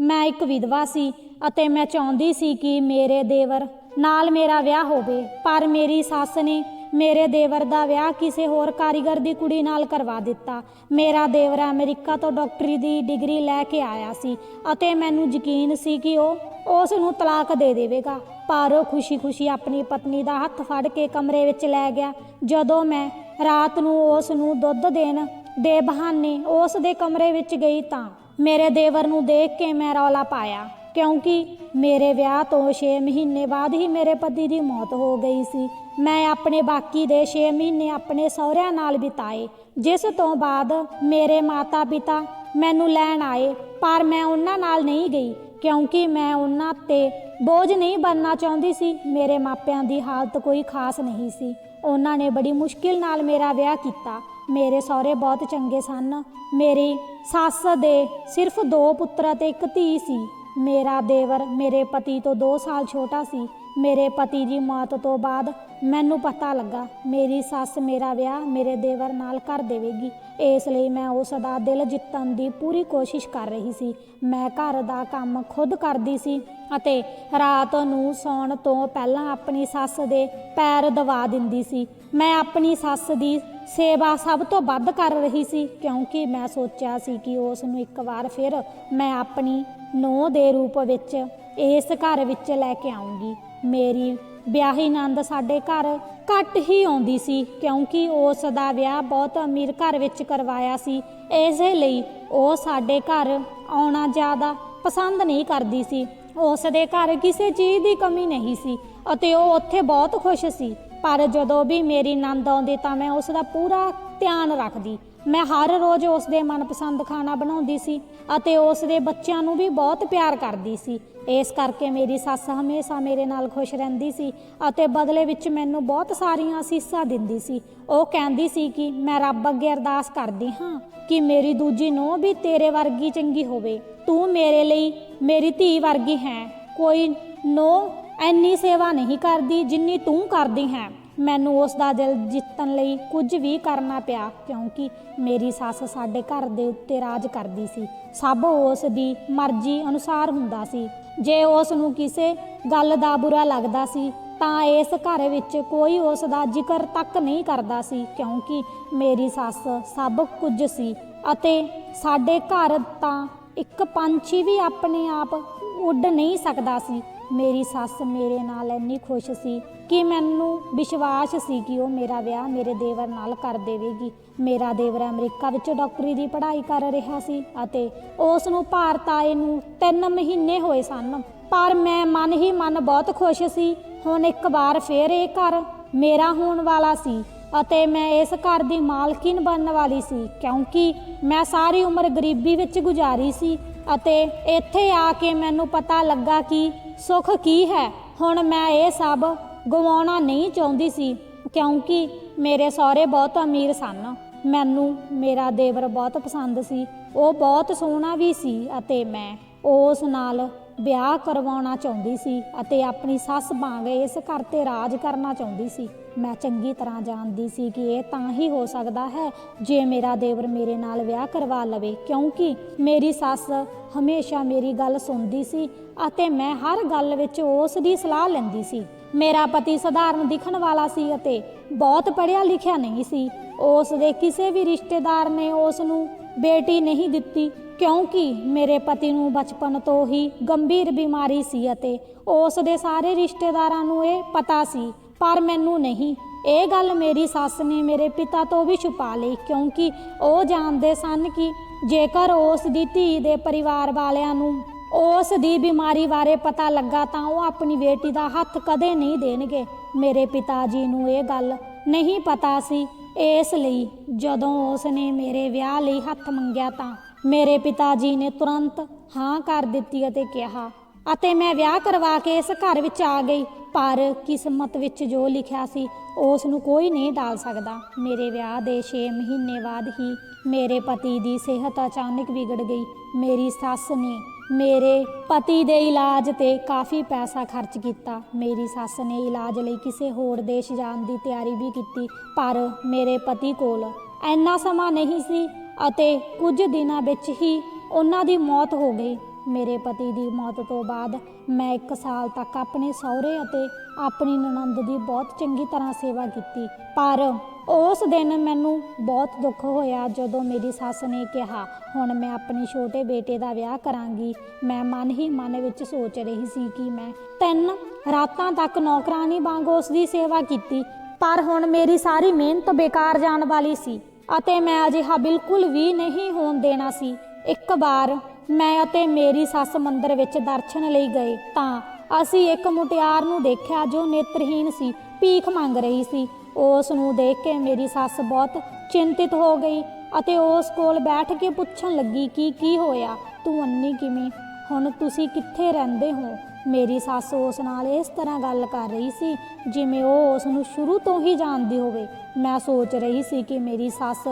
ਮੈਂ ਇੱਕ ਵਿਧਵਾ ਸੀ ਅਤੇ ਮੈਂ ਚਾਹੁੰਦੀ ਸੀ ਕਿ ਮੇਰੇ ਦੇਵਰ ਨਾਲ ਮੇਰਾ ਵਿਆਹ ਹੋਵੇ, ਪਰ ਮੇਰੀ ਸੱਸ ਨੇ ਮੇਰੇ ਦੇਵਰ ਦਾ ਵਿਆਹ ਕਿਸੇ ਹੋਰ ਕਾਰੀਗਰ ਦੀ ਕੁੜੀ ਨਾਲ ਕਰਵਾ ਦਿੱਤਾ। ਮੇਰਾ ਦੇਵਰ ਅਮਰੀਕਾ ਤੋਂ ਡਾਕਟਰੀ ਦੀ ਡਿਗਰੀ ਲੈ ਕੇ ਆਇਆ ਸੀ ਅਤੇ ਮੈਨੂੰ ਯਕੀਨ ਸੀ ਕਿ ਉਹ ਉਸ ਨੂੰ ਤਲਾਕ ਦੇ ਦੇਵੇਗਾ, ਪਰ ਉਹ ਖੁਸ਼ੀ-ਖੁਸ਼ੀ ਆਪਣੀ ਪਤਨੀ ਦਾ ਹੱਥ ਫੜ ਕੇ ਕਮਰੇ ਵਿੱਚ ਲੈ ਗਿਆ। ਜਦੋਂ ਮੈਂ ਰਾਤ ਨੂੰ ਉਸ ਨੂੰ ਦੁੱਧ ਦੇਣ ਦੇ ਬਹਾਨੇ ਉਸ ਦੇ ਕਮਰੇ ਵਿੱਚ ਗਈ ਤਾਂ ਮੇਰੇ ਦੇਵਰ ਨੂੰ ਦੇਖ ਕੇ ਮੈਂ ਰੌਲਾ ਪਾਇਆ, ਕਿਉਂਕਿ ਮੇਰੇ ਵਿਆਹ ਤੋਂ 6 ਮਹੀਨੇ ਬਾਅਦ ਹੀ ਮੇਰੇ ਪਤੀ ਦੀ ਮੌਤ ਹੋ ਗਈ ਸੀ। ਮੈਂ ਆਪਣੇ ਬਾਕੀ ਦੇ 6 ਮਹੀਨੇ ਆਪਣੇ ਸਹੁਰਿਆਂ ਨਾਲ ਬਿਤਾਏ, ਜਿਸ ਤੋਂ ਬਾਅਦ ਮੇਰੇ ਮਾਤਾ-ਪਿਤਾ ਮੈਨੂੰ ਲੈਣ ਆਏ, ਪਰ ਮੈਂ ਉਹਨਾਂ ਨਾਲ ਨਹੀਂ ਗਈ, ਕਿਉਂਕਿ ਮੈਂ ਉਹਨਾਂ ਤੇ ਬੋਝ ਨਹੀਂ ਬਣਨਾ ਚਾਹੁੰਦੀ ਸੀ। ਮੇਰੇ ਮਾਪਿਆਂ ਦੀ ਹਾਲਤ ਕੋਈ ਖਾਸ ਨਹੀਂ ਸੀ। ਉਹਨਾਂ ਨੇ ਬੜੀ ਮੁਸ਼ਕਿਲ ਨਾਲ ਮੇਰਾ ਵਿਆਹ ਕੀਤਾ। ਮੇਰੇ ਸਹੁਰੇ ਬਹੁਤ ਚੰਗੇ ਸਨ। ਮੇਰੀ ਸੱਸ ਦੇ ਸਿਰਫ ਦੋ ਪੁੱਤਰ ਅਤੇ ਇੱਕ ਧੀ ਸੀ। ਮੇਰਾ ਦੇਵਰ ਮੇਰੇ ਪਤੀ ਤੋਂ 2 ਸਾਲ ਛੋਟਾ ਸੀ। ਮੇਰੇ ਪਤੀ ਦੀ ਮੌਤ ਤੋਂ ਬਾਅਦ ਮੈਨੂੰ ਪਤਾ ਲੱਗਾ, ਮੇਰੀ ਸੱਸ ਮੇਰਾ ਵਿਆਹ ਮੇਰੇ ਦੇਵਰ ਨਾਲ ਕਰ ਦੇਵੇਗੀ। ਇਸ ਲਈ ਮੈਂ ਉਸ ਦਾ ਦਿਲ ਜਿੱਤਣ ਦੀ ਪੂਰੀ ਕੋਸ਼ਿਸ਼ ਕਰ ਰਹੀ ਸੀ। ਮੈਂ ਘਰ ਦਾ ਕੰਮ ਖੁਦ ਕਰਦੀ ਸੀ ਅਤੇ ਰਾਤ ਨੂੰ ਸੌਣ ਤੋਂ ਪਹਿਲਾਂ ਆਪਣੀ ਸੱਸ ਦੇ ਪੈਰ ਦਵਾ ਦਿੰਦੀ ਸੀ। ਮੈਂ ਆਪਣੀ ਸੱਸ ਦੀ ਸੇਵਾ ਸਭ ਤੋਂ ਵੱਧ ਕਰ ਰਹੀ ਸੀ, ਕਿਉਂਕਿ ਮੈਂ ਸੋਚਿਆ ਸੀ ਕਿ ਉਸ ਨੂੰ ਇੱਕ ਵਾਰ ਫਿਰ ਮੈਂ ਆਪਣੀ ਨੂੰਹ ਦੇ ਰੂਪ ਵਿੱਚ ਇਸ ਘਰ ਵਿੱਚ ਲੈ ਕੇ ਆਉਂਗੀ ਮੇਰੀ ਵਿਆਹੀ ਨੰਦ ਸਾਡੇ ਘਰ ਘੱਟ ਹੀ ਆਉਂਦੀ ਸੀ, ਕਿਉਂਕਿ ਉਸ ਦਾ ਵਿਆਹ ਬਹੁਤ ਅਮੀਰ ਘਰ ਵਿੱਚ ਕਰਵਾਇਆ ਸੀ। ਇਸੇ ਲਈ ਉਹ ਸਾਡੇ ਘਰ ਆਉਣਾ ਜ਼ਿਆਦਾ ਪਸੰਦ ਨਹੀਂ ਕਰਦੀ ਸੀ। ਉਸ ਦੇ ਘਰ ਕਿਸੇ ਚੀਜ਼ ਦੀ ਕਮੀ ਨਹੀਂ ਸੀ, ਅਤੇ ਉਹ ਉੱਥੇ ਬਹੁਤ ਖੁਸ਼ ਸੀ। ਪਰ ਜਦੋਂ ਵੀ ਮੇਰੀ ਨੰਦ ਆਉਂਦੀ ਤਾਂ ਮੈਂ ਉਸ ਦਾ ਪੂਰਾ ਧਿਆਨ ਰੱਖਦੀ। ਮੈਂ ਹਰ ਰੋਜ਼ ਉਸ ਦੇ ਮਨਪਸੰਦ ਖਾਣਾ ਬਣਾਉਂਦੀ ਸੀ ਅਤੇ ਉਸ ਦੇ ਬੱਚਿਆਂ ਨੂੰ ਵੀ ਬਹੁਤ ਪਿਆਰ ਕਰਦੀ ਸੀ। ਇਸ ਕਰਕੇ ਮੇਰੀ ਸੱਸ ਹਮੇਸ਼ਾ ਮੇਰੇ ਨਾਲ ਖੁਸ਼ ਰਹਿੰਦੀ ਸੀ ਅਤੇ ਬਦਲੇ ਵਿੱਚ ਮੈਨੂੰ ਬਹੁਤ ਸਾਰੀਆਂ ਅਸੀਸਾਂ ਦਿੰਦੀ ਸੀ। ਉਹ ਕਹਿੰਦੀ ਸੀ ਕਿ ਮੈਂ ਰੱਬ ਅੱਗੇ ਅਰਦਾਸ ਕਰਦੀ ਹਾਂ ਕਿ ਮੇਰੀ ਦੂਜੀ ਨੂੰਹ ਵੀ ਤੇਰੇ ਵਰਗੀ ਚੰਗੀ ਹੋਵੇ। ਤੂੰ ਮੇਰੇ ਲਈ ਮੇਰੀ ਧੀ ਵਰਗੀ ਹੈ। ਕੋਈ ਨੂੰਹ ਐਨੀ ਸੇਵਾ ਨਹੀਂ ਕਰਦੀ ਜਿੰਨੀ ਤੂੰ ਕਰਦੀ ਹੈ। ਮੈਨੂੰ ਉਸ ਦਾ ਦਿਲ ਜਿੱਤਣ ਲਈ ਕੁਝ ਵੀ ਕਰਨਾ ਪਿਆ, ਕਿਉਂਕਿ ਮੇਰੀ ਸੱਸ ਸਾਡੇ ਘਰ ਦੇ ਉੱਤੇ ਰਾਜ ਕਰਦੀ ਸੀ। ਸਭ ਉਸ ਦੀ ਮਰਜ਼ੀ ਅਨੁਸਾਰ ਹੁੰਦਾ ਸੀ। ਜੇ ਉਸ ਨੂੰ ਕਿਸੇ ਗੱਲ ਦਾ ਬੁਰਾ ਲੱਗਦਾ ਸੀ, ਤਾਂ ਇਸ ਘਰ ਵਿੱਚ ਕੋਈ ਉਸ ਦਾ ਜ਼ਿਕਰ ਤੱਕ ਨਹੀਂ ਕਰਦਾ ਸੀ, ਕਿਉਂਕਿ ਮੇਰੀ ਸੱਸ ਸਭ ਕੁਝ ਸੀ। ਅਤੇ ਸਾਡੇ ਘਰ ਤਾਂ ਇੱਕ ਪੰਛੀ ਵੀ ਆਪਣੇ ਆਪ ਉੱਡ ਨਹੀਂ ਸਕਦਾ ਸੀ। ਮੇਰੀ ਸੱਸ ਮੇਰੇ ਨਾਲ ਇੰਨੀ ਖੁਸ਼ ਸੀ ਕਿ ਮੈਨੂੰ ਵਿਸ਼ਵਾਸ ਸੀ ਕਿ ਉਹ ਮੇਰਾ ਵਿਆਹ ਮੇਰੇ ਦੇਵਰ ਨਾਲ ਕਰ ਦੇਵੇਗੀ। ਮੇਰਾ ਦੇਵਰ ਅਮਰੀਕਾ ਵਿੱਚ ਡਾਕਟਰੀ ਦੀ ਪੜ੍ਹਾਈ ਕਰ ਰਿਹਾ ਸੀ ਅਤੇ ਉਸ ਨੂੰ ਭਾਰਤ ਆਏ ਨੂੰ 3 ਮਹੀਨੇ ਹੋਏ ਸਨ। ਪਰ ਮੈਂ ਮਨ ਹੀ ਮਨ ਬਹੁਤ ਖੁਸ਼ ਸੀ। ਹੁਣ ਇੱਕ ਵਾਰ ਫੇਰ ਇਹ ਘਰ ਮੇਰਾ ਹੋਣ ਵਾਲਾ ਸੀ ਅਤੇ ਮੈਂ ਇਸ ਘਰ ਦੀ ਮਾਲਕੀਨ ਬਣਨ ਵਾਲੀ ਸੀ ਕਿਉਂਕਿ ਮੈਂ ਸਾਰੀ ਉਮਰ ਗਰੀਬੀ ਵਿੱਚ ਗੁਜ਼ਾਰੀ ਸੀ ਅਤੇ ਇੱਥੇ ਆ ਕੇ ਮੈਨੂੰ ਪਤਾ ਲੱਗਾ ਕਿ ਸੁੱਖ ਕੀ ਹੈ। ਹੁਣ ਮੈਂ ਇਹ ਸਭ ਗਵਾਉਣਾ ਨਹੀਂ ਚਾਹੁੰਦੀ ਸੀ, ਕਿਉਂਕਿ ਮੇਰੇ ਸਹੁਰੇ ਬਹੁਤ ਅਮੀਰ ਸਨ। ਮੈਨੂੰ, ਮੇਰਾ ਦੇਵਰ ਬਹੁਤ ਪਸੰਦ ਸੀ। ਉਹ ਬਹੁਤ ਸੋਹਣਾ ਵੀ ਸੀ ਅਤੇ ਮੈਂ ਉਸ ਨਾਲ ਵਿਆਹ ਕਰਵਾਉਣਾ ਚਾਹੁੰਦੀ ਸੀ ਅਤੇ ਆਪਣੀ ਸੱਸ ਵਾਂਗ ਇਸ ਘਰ ਤੇ ਰਾਜ ਕਰਨਾ ਚਾਹੁੰਦੀ ਸੀ। ਮੈਂ ਚੰਗੀ ਤਰ੍ਹਾਂ ਜਾਣਦੀ ਸੀ ਕਿ ਇਹ ਤਾਂ ਹੀ ਹੋ ਸਕਦਾ ਹੈ ਜੇ ਮੇਰਾ ਦੇਵਰ ਮੇਰੇ ਨਾਲ ਵਿਆਹ ਕਰਵਾ ਲਵੇ, ਕਿਉਂਕਿ ਮੇਰੀ ਸੱਸ ਹਮੇਸ਼ਾ ਮੇਰੀ ਗੱਲ ਸੁਣਦੀ ਸੀ ਅਤੇ ਮੈਂ ਹਰ ਗੱਲ ਵਿੱਚ ਉਸ ਦੀ ਸਲਾਹ ਲੈਂਦੀ ਸੀ। ਮੇਰਾ ਪਤੀ ਸਧਾਰਨ ਦਿਖਣ ਵਾਲਾ ਸੀ ਅਤੇ ਬਹੁਤ ਪੜ੍ਹਿਆ ਲਿਖਿਆ ਨਹੀਂ ਸੀ। ਉਸ ਦੇ ਕਿਸੇ ਵੀ ਰਿਸ਼ਤੇਦਾਰ ਨੇ ਉਸ ਨੂੰ ਬੇਟੀ ਨਹੀਂ ਦਿੱਤੀ, ਕਿਉਂਕਿ ਮੇਰੇ ਪਤੀ ਨੂੰ ਬਚਪਨ ਤੋਂ ਹੀ ਗੰਭੀਰ ਬਿਮਾਰੀ ਸੀ ਅਤੇ ਉਸ ਦੇ ਸਾਰੇ ਰਿਸ਼ਤੇਦਾਰਾਂ ਨੂੰ ਇਹ ਪਤਾ ਸੀ ਪਰ ਮੈਨੂੰ ਨਹੀਂ। ਇਹ ਗੱਲ ਮੇਰੀ ਸੱਸ ਨੇ ਮੇਰੇ ਪਿਤਾ ਤੋਂ ਵੀ ਛੁਪਾ ਲਈ, ਕਿਉਂਕਿ ਉਹ ਜਾਣਦੇ ਸਨ ਕਿ ਜੇਕਰ ਉਸ ਦੀ ਧੀ ਦੇ ਪਰਿਵਾਰ ਵਾਲਿਆਂ ਨੂੰ ਉਸ ਦੀ ਬਿਮਾਰੀ ਬਾਰੇ ਪਤਾ ਲੱਗਾ ਤਾਂ ਉਹ ਆਪਣੀ ਬੇਟੀ ਦਾ ਹੱਥ ਕਦੇ ਨਹੀਂ ਦੇਣਗੇ। ਮੇਰੇ ਪਿਤਾ ਜੀ ਨੂੰ ਇਹ ਗੱਲ ਨਹੀਂ ਪਤਾ ਸੀ। ਇਸ ਲਈ ਜਦੋਂ ਉਸ ਨੇ ਮੇਰੇ ਵਿਆਹ ਲਈ ਹੱਥ ਮੰਗਿਆ ਤਾਂ ਮੇਰੇ ਪਿਤਾ ਜੀ ਨੇ ਤੁਰੰਤ ਹਾਂ ਕਰ ਦਿੱਤੀ ਅਤੇ ਕਿਹਾ ਅਤੇ ਮੈਂ ਵਿਆਹ ਕਰਵਾ ਕੇ ਇਸ ਘਰ ਵਿੱਚ ਆ ਗਈ। ਪਰ ਕਿਸਮਤ ਵਿੱਚ ਜੋ ਲਿਖਿਆ ਸੀ, ਉਸ ਨੂੰ ਕੋਈ ਨਹੀਂ ਡਾਲ ਸਕਦਾ। ਮੇਰੇ ਵਿਆਹ ਦੇ 6 ਮਹੀਨੇ ਬਾਅਦ ਹੀ ਮੇਰੇ ਪਤੀ ਦੀ ਸਿਹਤ ਅਚਾਨਕ ਵਿਗੜ ਗਈ। ਮੇਰੀ ਸੱਸ ਨੇ ਮੇਰੇ ਪਤੀ ਦੇ ਇਲਾਜ ਤੇ ਕਾਫੀ ਪੈਸਾ ਖਰਚ ਕੀਤਾ। ਮੇਰੀ ਸੱਸ ਨੇ ਇਲਾਜ ਲਈ ਕਿਸੇ ਹੋਰ ਦੇਸ਼ ਜਾਣ ਦੀ ਤਿਆਰੀ ਵੀ ਕੀਤੀ, ਪਰ ਮੇਰੇ ਪਤੀ ਕੋਲ ਇੰਨਾ ਸਮਾਂ ਨਹੀਂ ਸੀ ਅਤੇ ਕੁਝ ਦਿਨਾਂ ਵਿੱਚ ਹੀ ਉਹਨਾਂ ਦੀ ਮੌਤ ਹੋ ਗਈ। ਮੇਰੇ ਪਤੀ ਦੀ ਮੌਤ ਤੋਂ ਬਾਅਦ ਮੈਂ 1 ਸਾਲ ਤੱਕ ਆਪਣੇ ਸਹੁਰੇ ਅਤੇ ਆਪਣੀ ਨਣਦ ਦੀ ਬਹੁਤ ਚੰਗੀ ਤਰ੍ਹਾਂ ਸੇਵਾ ਕੀਤੀ। ਪਰ ਉਸ ਦਿਨ ਮੈਨੂੰ ਬਹੁਤ ਦੁੱਖ ਹੋਇਆ ਜਦੋਂ ਮੇਰੀ ਸੱਸ ਨੇ ਕਿਹਾ, ਹੁਣ ਮੈਂ ਆਪਣੇ ਛੋਟੇ ਬੇਟੇ ਦਾ ਵਿਆਹ ਕਰਾਂਗੀ। ਮੈਂ ਮਨ ਹੀ ਮਨ ਵਿੱਚ ਸੋਚ ਰਹੀ ਸੀ ਕਿ ਮੈਂ ਤਿੰਨ ਰਾਤਾਂ ਤੱਕ ਨੌਕਰਾਨੀ ਵਾਂਗ ਉਸ ਦੀ ਸੇਵਾ ਕੀਤੀ, ਪਰ ਹੁਣ ਮੇਰੀ ਸਾਰੀ ਮਿਹਨਤ ਬੇਕਾਰ ਜਾਣ ਵਾਲੀ ਸੀ ਅਤੇ ਮੈਂ ਅਜਿਹਾ ਬਿਲਕੁਲ ਵੀ ਨਹੀਂ ਹੋਣ ਦੇਣਾ ਸੀ। ਇੱਕ ਵਾਰ ਮੈਂ ਅਤੇ ਮੇਰੀ ਸੱਸ ਮੰਦਰ ਵਿੱਚ ਦਰਸ਼ਨ ਲਈ ਗਏ ਤਾਂ ਅਸੀਂ ਇੱਕ ਮੁਟਿਆਰ ਨੂੰ ਦੇਖਿਆ ਜੋ ਨੇਤਰਹੀਣ ਸੀ, ਭੀਖ ਮੰਗ ਰਹੀ ਸੀ। ਉਸ ਨੂੰ ਦੇਖ ਕੇ ਮੇਰੀ ਸੱਸ ਬਹੁਤ ਚਿੰਤਿਤ ਹੋ ਗਈ ਅਤੇ ਉਸ ਕੋਲ ਬੈਠ ਕੇ ਪੁੱਛਣ ਲੱਗੀ ਕਿ ਕੀ ਹੋਇਆ, ਤੂੰ ਅੰਨੀ ਕਿਵੇਂ? ਹੁਣ ਤੁਸੀਂ ਕਿੱਥੇ ਰਹਿੰਦੇ ਹੋ? ਮੇਰੀ ਸੱਸ ਉਸ ਨਾਲ ਇਸ ਤਰ੍ਹਾਂ ਗੱਲ ਕਰ ਰਹੀ ਸੀ ਜਿਵੇਂ ਉਹ ਉਸ ਨੂੰ ਸ਼ੁਰੂ ਤੋਂ ਹੀ ਜਾਣਦੀ ਹੋਵੇ। ਮੈਂ ਸੋਚ ਰਹੀ ਸੀ ਕਿ ਮੇਰੀ ਸੱਸ